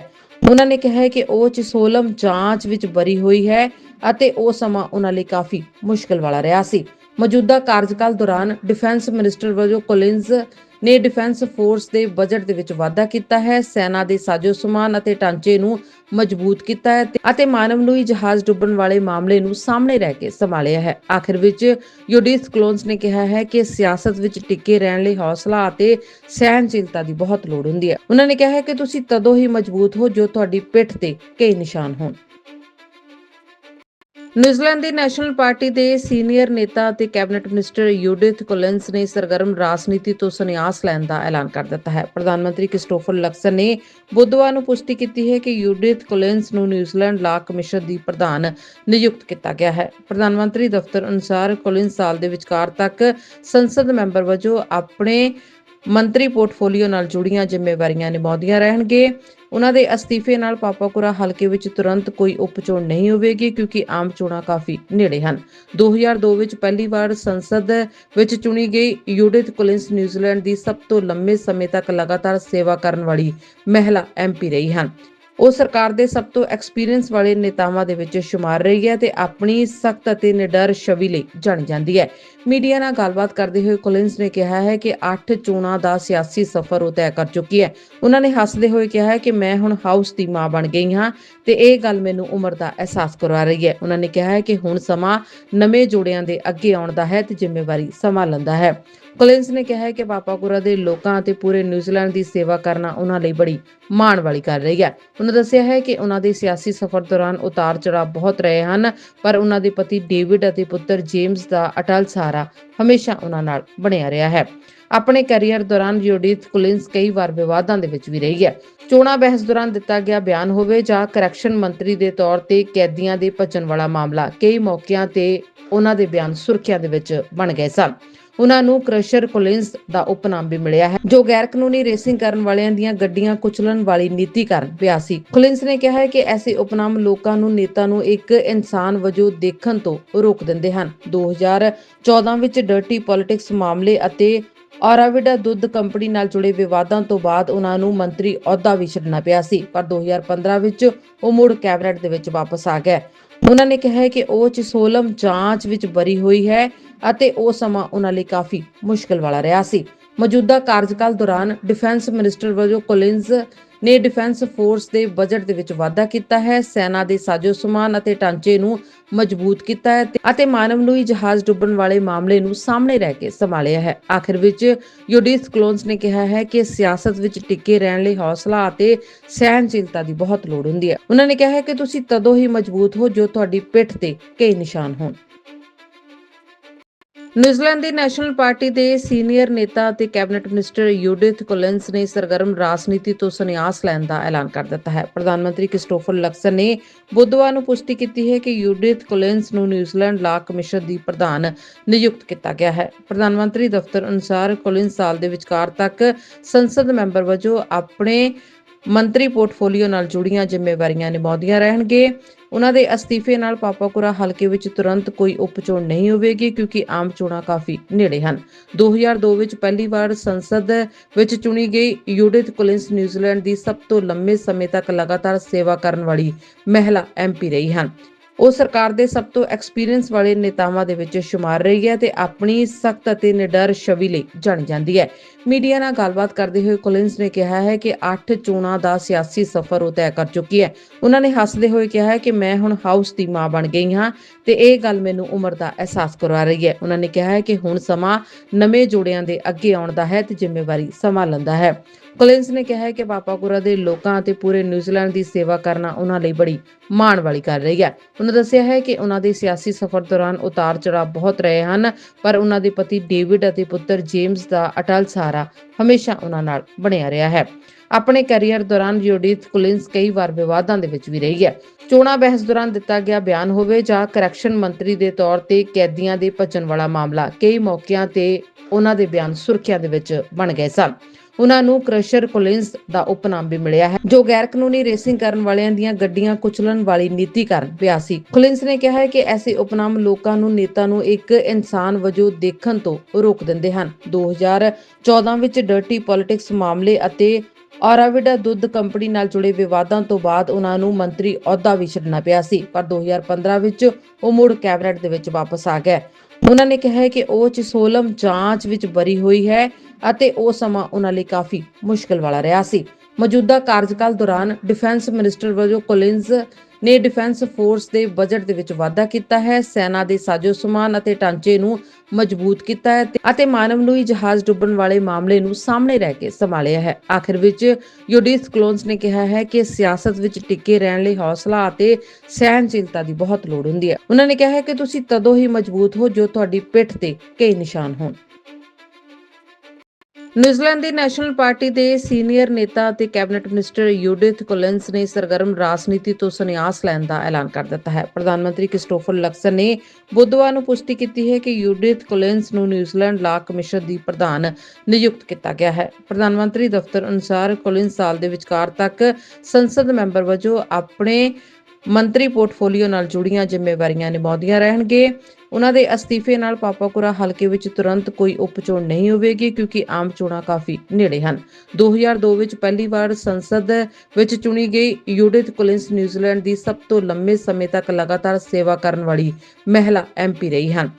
ਉਹਨਾਂ ਨੇ ਕਿਹਾ ਕਿ ਉਹ ਚਿਸੋਲਮ ਜਾਂਚ ਵਿੱਚ ਬਰੀ ਹੋਈ ਹੈ। ਅਤੇ ਉਹ ਸਮਾਂ ਉਹਨਾਂ ਲਈ ਕਾਫੀ ਮੁਸ਼ਕਲ ਵਾਲਾ ਰਿਹਾ ਸੀ। ਮੌਜੂਦਾ ਕਾਰਜਕਾਲ ਦੌਰਾਨ ਡਿਫੈਂਸ ਮਿਨਿਸਟਰ ਵਜੋਂ ਕੋਲਿੰਜ਼ ਨੇ ਡਿਫੈਂਸ ਫੋਰਸ ਦੇ ਬਜਟ ਦੇ ਵਿੱਚ ਵਾਧਾ ਕੀਤਾ ਹੈ, ਸੈਨਾ ਦੇ ਸਾਜੋ ਸਮਾਨ ਅਤੇ ਢਾਂਚੇ ਨੂੰ ਮਜ਼ਬੂਤ ਕੀਤਾ ਹੈ ਤੇ- ਅਤੇ ਮਾਨਵਨੂਈ ਜਹਾਜ਼ ਡੁੱਬਣ ਵਾਲੇ ਮਾਮਲੇ ਨੂੰ ਸਾਹਮਣੇ ਰਹਿ ਕੇ ਸੰਭਾਲਿਆ ਹੈ। ਆਖਿਰ ਵਿੱਚ ਯੂਡਿਥ ਕਲੋਨਸ ਨੇ ਕਿਹਾ ਹੈ ਕਿ ਸਿਆਸਤ ਵਿੱਚ ਟਿੱਕੇ ਰਹਿਣ ਲਈ ਹੌਸਲਾ ਅਤੇ ਸਹਿਣਸ਼ੀਲਤਾ ਦੀ ਬਹੁਤ ਲੋੜ ਹੁੰਦੀ ਹੈ। ਉਹਨਾਂ ਨੇ ਕਿਹਾ ਹੈ ਕਿ ਤੁਸੀਂ ਤਦੋਂ ਹੀ ਮਜ਼ਬੂਤ ਹੋ ਜੋ ਤੁਹਾਡੀ ਪਿੱਠ ਤੇ ਕਈ ਨਿਸ਼ਾਨ ਹੋਣ। ਨਿਊਜ਼ੀਲੈਂਡ ਦੀ ਨੈਸ਼ਨਲ ਪਾਰਟੀ ਦੇ ਸੀਨੀਅਰ ਨੇਤਾ ਅਤੇ ਕੈਬਨਿਟ ਮਿਨਿਸਟਰ ਯੂਡਿਥ ਕੋਲਿੰਸ ਨੇ ਸਰਗਰਮ ਰਾਜਨੀਤੀ ਤੋਂ ਸੰਨਿਆਸ ਲੈਣ ਦਾ ਐਲਾਨ ਕਰ ਦਿੱਤਾ ਹੈ। ਪ੍ਰਧਾਨ ਮੰਤਰੀ ਕ੍ਰਿਸਟੋਫਰ ਲਕਸਨ ਨੇ ਬੁੱਧਵਾਰ ਨੂੰ ਪੁਸ਼ਟੀ ਕੀਤੀ ਹੈ ਕਿ ਯੂਡਿਥ ਕੋਲਿੰਸ ਨੂੰ ਨਿਊਜ਼ੀਲੈਂਡ ਲਾ ਕਮਿਸ਼ਨ ਦੀ ਪ੍ਰਧਾਨ ਨਿਯੁਕਤ ਕੀਤਾ ਗਿਆ ਹੈ। ਪ੍ਰਧਾਨ ਮੰਤਰੀ ਦਫ਼ਤਰ ਅਨੁਸਾਰ ਕੋਲਿੰਸ ਸਾਲ ਦੇ ਵਿਚਕਾਰ ਤੱਕ ਸੰਸਦ ਮੈਂਬਰ ਵਜੋਂ ਆਪਣੇ ਮੰਤਰੀ ਪੋਰਟਫੋਲੀਓ ਨਾਲ ਜੁੜੀਆਂ ਜ਼ਿੰਮੇਵਾਰੀਆਂ ਨਿਭਾਉਂਦੀਆਂ ਰਹਿਣਗੇ। ਉਹਨਾਂ ਦੇ ਅਸਤੀਫੇ ਨਾਲ ਪਾਪਾਕੁਰਾ ਹਲਕੇ ਵਿੱਚ ਤੁਰੰਤ ਕੋਈ ਉਪਚੋਣ ਨਹੀਂ ਹੋਵੇਗੀ ਕਿਉਂਕਿ ਆਮ ਚੋਣਾਂ ਕਾਫੀ ਨੇੜੇ ਹਨ। 2002 ਵਿੱਚ ਪਹਿਲੀ ਵਾਰ ਸੰਸਦ ਵਿੱਚ ਚੁਣੀ ਗਈ ਯੂਡਿਥ ਕੋਲਿੰਸ ਨਿਊਜ਼ੀਲੈਂਡ ਦੀ ਸਭ ਤੋਂ ਲੰਮੇ ਸਮੇਂ ਤੱਕ ਲਗਾਤਾਰ ਸੇਵਾ ਕਰਨ ਵਾਲੀ ਮਹਿਲਾ ਐਮਪੀ ਰਹੀ ਹਨ। ਉਹ ਸਰਕਾਰ ਦੇ ਸਭ ਤੋਂ ਐਕਸਪੀਰੀਅੰਸ ਵਾਲੇ ਨੇਤਾਵਾਂ ਦੇ ਵਿੱਚ ਸ਼ੁਮਾਰ ਰਹੀ ਹੈ ਤੇ ਆਪਣੀ ਸਖਤ ਅਤੇ ਨਿਡਰ ਛਵੀ ਲਈ ਜਾਣੀ ਜਾਂਦੀ ਹੈ। ਮੀਡੀਆ ਨਾਲ ਗੱਲਬਾਤ ਕਰਦੇ ਹੋਏ ਕੋਲਿੰਸ ਨੇ ਕਿਹਾ ਹੈ ਕਿ 8 ਚੋਣਾਂ ਦਾ ਸਿਆਸੀ ਸਫ਼ਰ ਉਹ ਤੈਅ ਕਰ ਚੁੱਕੀ ਹੈ। ਉਹਨਾਂ ਨੇ ਹੱਸਦੇ ਹੋਏ ਕਿਹਾ ਹੈ ਕਿ ਮੈਂ ਹੁਣ ਹਾਊਸ ਦੀ ਮਾਂ ਬਣ ਗਈ ਹਾਂ ਤੇ ਇਹ ਗੱਲ ਮੈਨੂੰ ਉਮਰ ਦਾ ਅਹਿਸਾਸ ਕਰਵਾ ਰਹੀ ਹੈ। ਉਹਨਾਂ ਨੇ ਕਿਹਾ ਹੈ ਕਿ ਹੁਣ ਸਮਾਂ ਨਵੇਂ ਜੋੜਿਆਂ ਦੇ ਅੱਗੇ ਆਉਣ ਦਾ ਹੈ ਤੇ ਜ਼ਿੰਮੇਵਾਰੀ ਸੰਭਾਲਣ ਦਾ ਹੈ। ਕੋਲਿੰਸ ਨੇ ਕਿਹਾ ਹੈ ਕਿ ਪਾਪਾਕੁਰਾ ਦੇ ਲੋਕਾਂ ਅਤੇ ਪੂਰੇ ਨਿਊਜ਼ੀਲੈਂਡ ਦੀ ਸੇਵਾ ਕਰਨਾ ਉਹਨਾਂ ਲਈ ਬੜੀ ਮਾਣ ਵਾਲੀ ਕਰ ਰਹੀ ਹੈ। ਉਹਨਾਂ ਦੱਸਿਆ ਹੈ ਕਿ ਉਹਨਾਂ ਦੇ ਸਿਆਸੀ ਸਫ਼ਰ ਦੌਰਾਨ ਉਤਾਰ ਚੜਾਅ ਬਹੁਤ ਰਹੇ ਹਨ, ਪਰ ਉਹਨਾਂ ਦੇ ਪਤੀ ਡੇਵਿਡ ਅਤੇ ਪੁੱਤਰ ਜੇਮਸ ਦਾ ਅਟਲ ਸਹਾਰਾ ਹਮੇਸ਼ਾ ਉਹਨਾਂ ਨਾਲ ਬਣਿਆ ਰਿਹਾ ਹੈ। ਆਪਣੇ ਕੈਰੀਅਰ ਦੌਰਾਨ ਯੂਡਿਥ ਕੁਲਿੰਸ ਕਈ ਵਾਰ ਵਿਵਾਦਾਂ ਦੇ ਵਿੱਚ ਵੀ ਰਹੀ ਹੈ। ਚੋਣਾਂ ਬਹਿਸ ਦੌਰਾਨ ਦਿੱਤਾ ਗਿਆ ਬਿਆਨ ਹੋਵੇ ਜਾਂ ਕਰੈਕਸ਼ਨ ਮੰਤਰੀ ਦੇ ਤੌਰ ਤੇ ਕੈਦੀਆਂ ਦੇ ਭੱਜਣ ਵਾਲਾ ਮਾਮਲਾ ਕਈ ਮੌਕਿਆਂ ਤੇ ਉਹਨਾਂ ਦੇ ਬਿਆਨ ਸੁਰਖੀਆਂ ਦੇ ਵਿੱਚ ਬਣ ਗਏ ਸਨ। ਉਹਨਾਂ ਨੂੰ ਕ੍ਰਸ਼ਰ ਕੋਲਿੰਸ ਦਾ ਉਪਨਾਮ ਵੀ ਮਿਲਿਆ ਹੈ, ਜੋ ਗੈਰ ਕਾਨੂੰਨੀ ਰੇਸਿੰਗ ਕਰਨ ਵਾਲਿਆਂ ਦੀਆਂ ਗੱਡੀਆਂ ਕੁਚਲਣ ਵਾਲੀ ਨੀਤੀ ਕਾਰਨ ਪਿਆ ਸੀ। ਕੋਲਿੰਸ ਨੇ ਕਿਹਾ ਹੈ ਕਿ ਐਸੇ ਉਪਨਾਮ ਲੋਕਾਂ ਨੂੰ, ਨੇਤਾ ਨੂੰ ਇੱਕ ਇਨਸਾਨ ਵਜੋਂ ਦੇਖਣ ਤੋਂ ਰੋਕ ਦਿੰਦੇ ਹਨ। 2014 ਵਿੱਚ ਡਰਟੀ ਪੋਲਿਟਿਕਸ ਮਾਮਲੇ ਅਤੇ ਔਰਾਵਿਡਾ ਦੁੱਧ ਕੰਪਨੀ ਨਾਲ ਜੁੜੇ ਵਿਵਾਦਾਂ ਤੋਂ ਬਾਅਦ ਉਹਨਾਂ ਨੂੰ ਮੰਤਰੀ ਅਹੁਦਾ ਵੀ ਛੱਡਣਾ ਪਿਆ ਸੀ, ਪਰ 2015 ਵਿੱਚ ਉਹ ਮੁੜ ਕੈਬਨਿਟ ਦੇ ਵਿੱਚ ਵਾਪਸ ਆ ਗਏ। ਉਹਨਾਂ ਨੇ ਕਿਹਾ ਕਿ ਉਹ ਚਿਸੋਲਮ ਜਾਂਚ ਵਿੱਚ ਬਰੀ ਹੋਈ ਹੈ ਅਤੇ ਉਹ ਸਮਾਂ ਉਹਨਾਂ ਲਈ ਕਾਫੀ ਮੁਸ਼ਕਲ ਵਾਲਾ ਰਿਹਾ ਸੀ। ਮੌਜੂਦਾ ਕਾਰਜਕਾਲ ਦੌਰਾਨ ਡਿਫੈਂਸ ਮਿਨਿਸਟਰ ਵਜੋਂ ਕੋਲਿੰਜ਼ ਨੇ ਡਿਫੈਂਸ ਫੋਰਸ ਦੇ ਬਜਟ ਦੇ ਵਿੱਚ ਵਾਧਾ ਕੀਤਾ ਹੈ, ਸੈਨਾ ਦੇ ਸਾਜੋ ਸਮਾਨ ਅਤੇ ਢਾਂਚੇ ਨੂੰ ਮਜ਼ਬੂਤ ਕੀਤਾ ਹੈ ਅਤੇ ਮਾਨਵ ਨੂੰ ਹੀ ਜਹਾਜ਼ ਡੁੱਬਣ ਵਾਲੇ ਮਾਮਲੇ ਨੂੰ ਸਾਹਮਣੇ ਰਹਿ ਕੇ ਸੰਭਾਲਿਆ ਹੈ। ਆਖਿਰ ਵਿੱਚ ਯੂਡਿਥ ਕਲੋਨਸ ਨੇ ਕਿਹਾ ਹੈ ਕਿ ਸਿਆਸਤ ਵਿੱਚ ਟਿੱਕੇ ਰਹਿਣ ਲਈ ਹੌਸਲਾ ਅਤੇ ਸਹਿਨਸ਼ੀਲਤਾ ਦੀ ਬਹੁਤ ਲੋੜ ਹੁੰਦੀ ਹੈ। ਉਹਨਾਂ ਨੇ ਕਿਹਾ ਹੈ ਕਿ ਤੁਸੀਂ ਤਦੋਂ ਹੀ ਮਜ਼ਬੂਤ ਹੋ ਜੋ ਤੁਹਾਡੀ ਪਿੱਠ ਤੇ ਕਈ ਨਿਸ਼ਾਨ ਹੋਣ। ਨਿਊਜ਼ੀਲੈਂਡ ਦੀ ਨੈਸ਼ਨਲ ਪਾਰਟੀ ਦੇ ਸੀਨੀਅਰ ਨੇਤਾ ਅਤੇ ਕੈਬਨਿਟ ਮਿਨਿਸਟਰ ਯੂਡਿਥ ਕੋਲਿੰਸ ਨੇ ਸਰਗਰਮ ਰਾਜਨੀਤੀ ਤੋਂ ਸੰਨਿਆਸ ਲੈਣ ਦਾ ਐਲਾਨ ਕਰ ਦਿੱਤਾ ਹੈ। ਪ੍ਰਧਾਨ ਮੰਤਰੀ ਕ੍ਰਿਸਟੋਫਰ ਲਕਸਨ ਨੇ ਬੁੱਧਵਾਰ ਨੂੰ ਪੁਸ਼ਟੀ ਕੀਤੀ ਹੈ ਕਿ ਯੂਡਿਥ ਕੋਲਿੰਸ ਨੂੰ ਨਿਊਜ਼ੀਲੈਂਡ ਲਾ ਕਮਿਸ਼ਨ ਦੀ ਪ੍ਰਧਾਨ ਨਿਯੁਕਤ ਕੀਤਾ ਗਿਆ ਹੈ। ਪ੍ਰਧਾਨ ਮੰਤਰੀ ਦਫ਼ਤਰ ਅਨੁਸਾਰ ਕੋਲਿੰਸ ਸਾਲ ਦੇ ਵਿਚਕਾਰ ਤੱਕ ਸੰਸਦ ਮੈਂਬਰ ਵਜੋਂ ਆਪਣੇ ਮੰਤਰੀ ਪੋਰਟਫੋਲੀਓ ਨਾਲ ਜੁੜੀਆਂ ਜ਼ਿੰਮੇਵਾਰੀਆਂ ਨਿਭਾਉਂਦੀਆਂ ਰਹਿਣਗੇ। ਉਹਨਾਂ ਦੇ ਅਸਤੀਫੇ ਨਾਲ ਪਾਪਾਕੁਰਾ ਹਲਕੇ ਵਿੱਚ ਤੁਰੰਤ ਕੋਈ ਉਪਚੋਣ ਨਹੀਂ ਹੋਵੇਗੀ ਕਿਉਂਕਿ ਆਮ ਚੋਣਾਂ ਕਾਫੀ ਨੇੜੇ ਹਨ। 2002 ਵਿੱਚ ਪਹਿਲੀ ਵਾਰ ਸੰਸਦ ਵਿੱਚ ਚੁਣੀ ਗਈ ਯੂਡਿਥ ਕੋਲਿੰਸ ਨਿਊਜ਼ੀਲੈਂਡ ਦੀ ਸਭ ਤੋਂ ਲੰਮੇ ਸਮੇਂ ਤੱਕ ਲਗਾਤਾਰ ਸੇਵਾ ਕਰਨ ਵਾਲੀ ਮਹਿਲਾ ਐਮਪੀ ਰਹੀ ਹਨ। ਉਹ ਸਰਕਾਰ ਦੇ ਸਭ ਤੋਂ ਐਕਸਪੀਰੀਅੰਸ ਵਾਲੇ ਨੇਤਾਵਾਂ ਦੇ ਵਿੱਚ ਸ਼ੁਮਾਰ ਰਹੀ ਹੈ ਤੇ ਆਪਣੀ ਸਖਤ ਅਤੇ ਨਿਡਰ ਛਵੀ ਲਈ ਜਾਣੀ ਜਾਂਦੀ ਹੈ। ਮੀਡੀਆ ਨਾਲ ਗੱਲਬਾਤ ਕਰਦੇ ਹੋਏ ਕੋਲਿੰਸ ਨੇ ਕਿਹਾ ਹੈ ਕਿ 8 ਚੋਣਾਂ ਦਾ ਸਿਆਸੀ ਸਫ਼ਰ ਉਹ ਤੈਅ ਕਰ ਚੁੱਕੀ ਹੈ। ਉਹਨਾਂ ਨੇ ਹੱਸਦੇ ਹੋਏ ਕਿਹਾ ਹੈ ਕਿ ਮੈਂ ਹੁਣ ਹਾਊਸ ਦੀ ਮਾਂ ਬਣ ਗਈ ਹਾਂ ਤੇ ਇਹ ਗੱਲ ਮੈਨੂੰ ਉਮਰ ਦਾ ਅਹਿਸਾਸ ਕਰਵਾ ਰਹੀ ਹੈ। ਉਹਨਾਂ ਨੇ ਕਿਹਾ ਹੈ ਕਿ ਹੁਣ ਸਮਾਂ ਨਵੇਂ ਜੋੜਿਆਂ ਦੇ ਅੱਗੇ ਆਉਣ ਦਾ ਹੈ ਤੇ ਜ਼ਿੰਮੇਵਾਰੀ ਸੰਭਾਲਣ ਦਾ ਹੈ। ਕੋਲਿੰਸ ਨੇ ਕਿਹਾ ਹੈ ਕਿ ਪਾਪਾਕੁਰਾ ਦੇ ਲੋਕਾਂ ਅਤੇ ਪੂਰੇ ਨਿਊਜ਼ੀਲੈਂਡ ਦੀ ਸੇਵਾ ਕਰਨਾ ਉਹਨਾਂ ਲਈ ਬੜੀ ਮਾਣ ਵਾਲੀ ਕਰ ਰਹੀ ਹੈ। ਉਹਨਾਂ ਦੱਸਿਆ ਹੈ ਕਿ ਉਹਨਾਂ ਦੇ ਸਿਆਸੀ ਸਫ਼ਰ ਦੌਰਾਨ ਉਤਾਰ ਚੜਾਅ ਬਹੁਤ ਰਹੇ ਹਨ, ਪਰ ਉਹਨਾਂ ਦੇ ਪਤੀ ਡੇਵਿਡ ਅਤੇ ਪੁੱਤਰ ਜੇਮਸ ਦਾ ਅਟਲ ਸਹਾਰਾ ਹਮੇਸ਼ਾ ਉਹਨਾਂ ਨਾਲ ਬਣਿਆ ਰਿਹਾ ਹੈ। ਆਪਣੇ ਕੈਰੀਅਰ ਦੌਰਾਨ ਯੂਡਿਥ ਕੁਲਿੰਸ ਕਈ ਵਾਰ ਵਿਵਾਦਾਂ ਦੇ ਵਿੱਚ ਵੀ ਰਹੀ ਹੈ। ਚੋਣਾਂ ਬਹਿਸ ਦੌਰਾਨ ਦਿੱਤਾ ਗਿਆ ਬਿਆਨ ਹੋਵੇ ਜਾਂ ਕਰੈਕਸ਼ਨ ਮੰਤਰੀ ਦੇ ਤੌਰ ਤੇ ਕੈਦੀਆਂ ਦੇ ਭੱਜਣ ਵਾਲਾ ਮਾਮਲਾ ਕਈ ਮੌਕਿਆਂ ਤੇ ਉਹਨਾਂ ਦੇ ਬਿਆਨ ਸੁਰਖੀਆਂ ਦੇ ਵਿੱਚ ਬਣ ਗਏ ਸਨ। ਉਹਨਾਂ ਨੂੰ ਕ੍ਰਸ਼ਰ ਕੋਲਿੰਸ ਦਾ ਉਪਨਾਮ ਵੀ ਮਿਲਿਆ ਹੈ, ਜੋ ਗੈਰ ਕਾਨੂੰਨੀ ਰੇਸਿੰਗ ਕਰਨ ਵਾਲਿਆਂ ਦੀਆਂ ਗੱਡੀਆਂ ਕੁਚਲਣ ਵਾਲੀ ਨੀਤੀ ਕਾਰਨ ਪਿਆ ਸੀ। ਕੋਲਿੰਸ ਨੇ ਕਿਹਾ ਹੈ ਕਿ ਐਸੇ ਉਪਨਾਮ ਲੋਕਾਂ ਨੂੰ, ਨੇਤਾ ਨੂੰ ਇੱਕ ਇਨਸਾਨ ਵਜੋਂ ਦੇਖਣ ਤੋਂ ਰੋਕ ਦਿੰਦੇ ਹਨ। 2014 ਵਿੱਚ ਡਰਟੀ ਪੋਲਿਟਿਕਸ ਮਾਮਲੇ ਅਤੇ ਔਰਾਵਿਡਾ ਦੁੱਧ ਕੰਪਨੀ ਨਾਲ ਜੁੜੇ ਵਿਵਾਦਾਂ ਤੋਂ ਬਾਅਦ ਉਹਨਾਂ ਨੂੰ ਮੰਤਰੀ ਅਹੁਦਾ ਵੀ ਛੱਡਣਾ ਪਿਆ ਸੀ, ਪਰ 2015 ਵਿੱਚ ਉਹ ਮੁੜ ਕੈਬਨਿਟ ਦੇ ਵਿੱਚ ਵਾਪਸ ਆ ਗਏ। ਉਹਨਾਂ ਨੇ ਕਿਹਾ ਕਿ ਉਹ ਚਿਸੋਲਮ ਜਾਂਚ ਵਿੱਚ ਬਰੀ ਹੋਈ ਹੈ। ਅਤੇ ਉਹ ਸਮਾਂ ਉਹਨਾਂ ਲਈ ਕਾਫੀ ਮੁਸ਼ਕਲ ਵਾਲਾ ਰਿਹਾ ਸੀ। ਮੌਜੂਦਾ ਕਾਰਜਕਾਲ ਦੌਰਾਨ ਡਿਫੈਂਸ ਮਿਨਿਸਟਰ ਵਜੋਂ ਕੋਲਿੰਜ਼ ਨੇ ਡਿਫੈਂਸ ਫੋਰਸ ਦੇ ਬਜਟ ਦੇ ਵਿੱਚ ਵਾਧਾ ਕੀਤਾ ਹੈ, ਸੈਨਾ ਦੇ ਸਾਜੋ ਸਮਾਨ ਅਤੇ ਢਾਂਚੇ ਨੂੰ ਮਜ਼ਬੂਤ ਕੀਤਾ ਹੈ ਅਤੇ ਮਾਨਵ ਨੂੰ ਹੀ ਜਹਾਜ਼ ਡੁੱਬਣ ਵਾਲੇ ਮਾਮਲੇ ਨੂੰ ਸਾਹਮਣੇ ਰਹਿ ਕੇ ਸੰਭਾਲਿਆ ਹੈ। ਆਖਿਰ ਵਿੱਚ ਯੂਡਿਥ ਕਲੋਨਸ ਨੇ ਕਿਹਾ ਹੈ ਕਿ ਸਿਆਸਤ ਵਿੱਚ ਟਿੱਕੇ ਰਹਿਣ ਲਈ ਹੌਸਲਾ ਅਤੇ ਸਹਿਣਸ਼ੀਲਤਾ ਦੀ ਬਹੁਤ ਲੋੜ ਹੁੰਦੀ ਹੈ। ਉਹਨਾਂ ਨੇ ਕਿਹਾ ਹੈ ਕਿ ਤੁਸੀਂ ਤਦੋਂ ਹੀ ਮਜ਼ਬੂਤ ਹੋ ਜੋ ਤੁਹਾਡੀ ਪਿੱਠ ਤੇ ਕਈ ਨਿਸ਼ਾਨ ਹੋਣ। ਨਿਊਜ਼ੀਲੈਂਡ ਦੀ ਨੈਸ਼ਨਲ ਪਾਰਟੀ ਦੇ ਸੀਨੀਅਰ ਨੇਤਾ ਅਤੇ ਕੈਬਨਿਟ ਮਿਨਿਸਟਰ ਯੂਡਿਥ ਕੋਲਿੰਸ ਨੇ ਸਰਗਰਮ ਰਾਜਨੀਤੀ ਤੋਂ ਸੰਨਿਆਸ ਲੈਣ ਦਾ ਐਲਾਨ ਕਰ ਦਿੱਤਾ ਹੈ। ਪ੍ਰਧਾਨ ਮੰਤਰੀ ਕ੍ਰਿਸਟੋਫਰ ਲਕਸਨ ਨੇ ਬੁੱਧਵਾਰ ਨੂੰ ਪੁਸ਼ਟੀ ਕੀਤੀ ਹੈ ਕਿ ਯੂਡਿਥ ਕੋਲਿੰਸ ਨੂੰ ਨਿਊਜ਼ੀਲੈਂਡ ਲਾ ਕਮਿਸ਼ਨ ਦੀ ਪ੍ਰਧਾਨ ਨਿਯੁਕਤ ਕੀਤਾ ਗਿਆ ਹੈ। ਪ੍ਰਧਾਨ ਮੰਤਰੀ ਦਫ਼ਤਰ ਅਨੁਸਾਰ ਕੋਲਿੰਸ ਸਾਲ ਦੇ ਵਿਚਕਾਰ ਤੱਕ ਸੰਸਦ ਮੈਂਬਰ ਵਜੋਂ ਆਪਣੇ ਮੰਤਰੀ ਪੋਰਟਫੋਲੀਓ ਨਾਲ ਜੁੜੀਆਂ ਜ਼ਿੰਮੇਵਾਰੀਆਂ ਨਿਭਾਉਂਦੀਆਂ ਰਹਿਣਗੇ। ਉਹਨਾਂ ਦੇ ਅਸਤੀਫੇ ਨਾਲ ਪਾਪਾਕੁਰਾ ਹਲਕੇ ਵਿੱਚ ਤੁਰੰਤ ਕੋਈ ਉਪਚੋਣ ਨਹੀਂ ਹੋਵੇਗੀ ਕਿਉਂਕਿ ਆਮ ਚੋਣਾਂ ਕਾਫੀ ਨੇੜੇ ਹਨ। 2002 ਵਿੱਚ ਪਹਿਲੀ ਵਾਰ ਸੰਸਦ ਵਿੱਚ ਚੁਣੀ ਗਈ ਯੂਡਿਥ ਕੋਲਿੰਸ ਨਿਊਜ਼ੀਲੈਂਡ ਦੀ ਸਭ ਤੋਂ ਲੰਮੇ ਸਮੇਂ ਤੱਕ ਲਗਾਤਾਰ ਸੇਵਾ ਕਰਨ ਵਾਲੀ ਮਹਿਲਾ ਐਮਪੀ ਰਹੀ ਹਨ।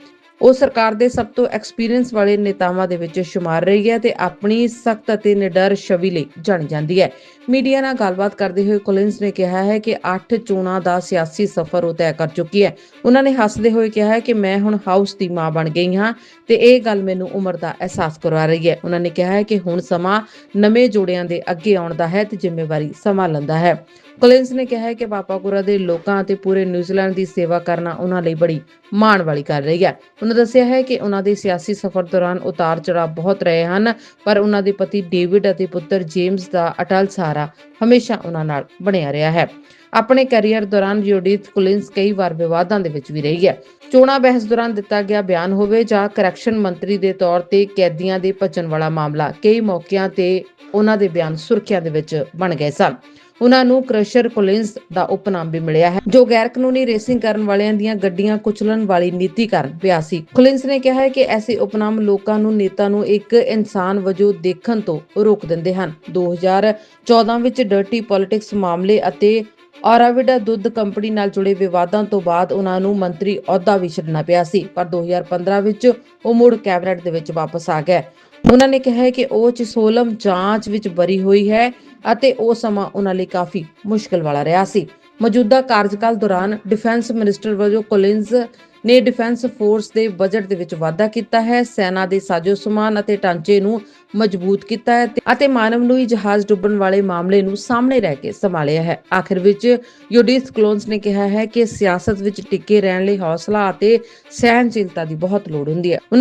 ਉਹ ਸਰਕਾਰ ਦੇ ਸਭ ਤੋਂ ਐਕਸਪੀਰੀਅੰਸ ਵਾਲੇ ਨੇਤਾਵਾਂ ਦੇ ਵਿੱਚ ਸ਼ੁਮਾਰ ਰਹੀ ਹੈ ਤੇ ਆਪਣੀ ਸਖਤ ਅਤੇ ਨਿਡਰ ਛਵੀ ਲਈ ਜਾਣੀ ਜਾਂਦੀ ਹੈ। ਮੀਡੀਆ ਨਾਲ ਗੱਲਬਾਤ ਕਰਦੇ ਹੋਏ ਕੋਲਿੰਸ ਨੇ ਕਿਹਾ ਹੈ ਕਿ 8 ਚੋਣਾਂ ਦਾ ਸਿਆਸੀ ਸਫ਼ਰ ਉਹ ਤੈਅ ਕਰ ਚੁੱਕੀ ਹੈ। ਉਹਨਾਂ ਨੇ ਹੱਸਦੇ ਹੋਏ ਕਿਹਾ ਹੈ ਕਿ ਮੈਂ ਹੁਣ ਹਾਊਸ ਦੀ ਮਾਂ ਬਣ ਗਈ ਹਾਂ ਤੇ ਇਹ ਗੱਲ ਮੈਨੂੰ ਉਮਰ ਦਾ ਅਹਿਸਾਸ ਕਰਵਾ ਰਹੀ ਹੈ। ਉਹਨਾਂ ਨੇ ਕਿਹਾ ਹੈ ਕਿ ਹੁਣ ਸਮਾਂ ਨਵੇਂ ਜੋੜਿਆਂ ਦੇ ਅੱਗੇ ਆਉਣ ਦਾ ਹੈ ਤੇ ਜ਼ਿੰਮੇਵਾਰੀ ਸੰਭਾਲਣ ਦਾ ਹੈ। ਕੋਲਿੰਸ ਨੇ ਕਿਹਾ ਹੈ ਕਿ ਪਾਪਾਕੁਰਾ ਦੇ ਲੋਕਾਂ ਅਤੇ ਪੂਰੇ ਨਿਊਜ਼ੀਲੈਂਡ ਦੀ ਸੇਵਾ ਕਰਨਾ ਉਹਨਾਂ ਲਈ ਬੜੀ ਮਾਣ ਵਾਲੀ ਕਰ ਰਹੀ ਹੈ। ਉਹਨਾਂ ਦੱਸਿਆ ਹੈ ਕਿ ਉਹਨਾਂ ਦੇ ਸਿਆਸੀ ਸਫ਼ਰ ਦੌਰਾਨ ਉਤਾਰ ਚੜਾਅ ਬਹੁਤ ਰਹੇ ਹਨ, ਪਰ ਉਹਨਾਂ ਦੇ ਪਤੀ ਡੇਵਿਡ ਅਤੇ ਪੁੱਤਰ ਜੇਮਸ ਦਾ ਅਟਲ ਸਹਾਰਾ ਹਮੇਸ਼ਾ ਉਹਨਾਂ ਨਾਲ ਬਣਿਆ ਰਿਹਾ ਹੈ। ਆਪਣੇ ਕੈਰੀਅਰ ਦੌਰਾਨ ਯੂਡਿਥ ਕੁਲਿੰਸ ਕਈ ਵਾਰ ਵਿਵਾਦਾਂ ਦੇ ਵਿੱਚ ਵੀ ਰਹੀ ਹੈ। ਚੋਣਾਂ ਬਹਿਸ ਦੌਰਾਨ ਦਿੱਤਾ ਗਿਆ ਬਿਆਨ ਹੋਵੇ ਜਾਂ ਕਰੈਕਸ਼ਨ ਮੰਤਰੀ ਦੇ ਤੌਰ ਤੇ ਕੈਦੀਆਂ ਦੇ ਭੱਜਣ ਵਾਲਾ ਮਾਮਲਾ ਕਈ ਮੌਕਿਆਂ ਤੇ ਉਹਨਾਂ ਦੇ ਬਿਆਨ ਸੁਰਖੀਆਂ ਦੇ ਵਿੱਚ ਬਣ ਗਏ ਸਨ। ਉਹਨਾਂ ਨੂੰ ਕ੍ਰਸ਼ਰ ਕੋਲਿੰਸ ਦਾ ਉਪਨਾਮ ਵੀ ਮਿਲਿਆ ਹੈ, ਜੋ ਗੈਰ ਕਾਨੂੰਨੀ ਰੇਸਿੰਗ ਕਰਨ ਵਾਲਿਆਂ ਦੀਆਂ ਗੱਡੀਆਂ ਕੁਚਲਣ ਵਾਲੀ ਨੀਤੀ ਕਾਰਨ ਪਿਆ ਸੀ। ਕੋਲਿੰਸ ਨੇ ਕਿਹਾ ਹੈ ਕਿ ਐਸੇ ਉਪਨਾਮ ਲੋਕਾਂ ਨੂੰ, ਨੇਤਾ ਨੂੰ ਇੱਕ ਇਨਸਾਨ ਵਜੋਂ ਦੇਖਣ ਤੋਂ ਰੋਕ ਦਿੰਦੇ ਹਨ। 2014 ਵਿੱਚ ਡਰਟੀ ਪੋਲਿਟਿਕਸ ਮਾਮਲੇ ਅਤੇ ਔਰਾਵਿਡਾ ਦੁੱਧ ਕੰਪਨੀ ਨਾਲ ਜੁੜੇ ਵਿਵਾਦਾਂ ਤੋਂ ਬਾਅਦ ਉਹਨਾਂ ਨੂੰ ਮੰਤਰੀ ਅਹੁਦਾ ਵੀ ਛੱਡਣਾ ਪਿਆ ਸੀ, ਪਰ 2015 ਵਿੱਚ ਉਹ ਮੁੜ ਕੈਬਨਿਟ ਦੇ ਵਿੱਚ ਵਾਪਸ ਆ ਗਏ। ਉਹਨਾਂ ਨੇ ਕਿਹਾ ਕਿ ਉਹ ਚਿਸੋਲਮ ਜਾਂਚ ਵਿੱਚ ਬਰੀ ਹੋਈ ਹੈ। ਅਤੇ ਉਹ ਸਮਾਂ ਉਹਨਾਂ ਲਈ ਕਾਫੀ ਮੁਸ਼ਕਲ ਵਾਲਾ ਰਿਹਾ ਸੀ। ਮੌਜੂਦਾ ਕਾਰਜਕਾਲ ਦੌਰਾਨ ਡਿਫੈਂਸ ਮਿਨਿਸਟਰ ਵਜੋਂ ਕੋਲਿੰਸ ਨੇ ਡਿਫੈਂਸ ਫੋਰਸ ਦੇ ਬਜਟ ਦੇ ਵਿੱਚ ਵਾਧਾ ਕੀਤਾ ਹੈ, ਸੈਨਾ ਦੇ ਸਾਜੋ ਸਮਾਨ ਅਤੇ ਢਾਂਚੇ ਨੂੰ ਮਜ਼ਬੂਤ ਕੀਤਾ ਹੈ ਅਤੇ ਮਾਨਵ ਨੂੰ ਜਹਾਜ਼ ਡੁੱਬਣ ਵਾਲੇ ਮਾਮਲੇ ਨੂੰ ਸਾਹਮਣੇ ਰਹਿ ਕੇ ਸੰਭਾਲਿਆ ਹੈ। ਆਖਿਰ ਵਿੱਚ ਯੂਡਿਥ ਕਲੋਨਸ ਨੇ ਕਿਹਾ ਹੈ ਕਿ ਸਿਆਸਤ ਵਿੱਚ ਟਿੱਕੇ ਰਹਿਣ ਲਈ ਹੌਸਲਾ ਅਤੇ ਸਹਿਨਸ਼ੀਲਤਾ ਦੀ ਬਹੁਤ ਲੋੜ ਹੁੰਦੀ ਹੈ। ਉਹਨਾਂ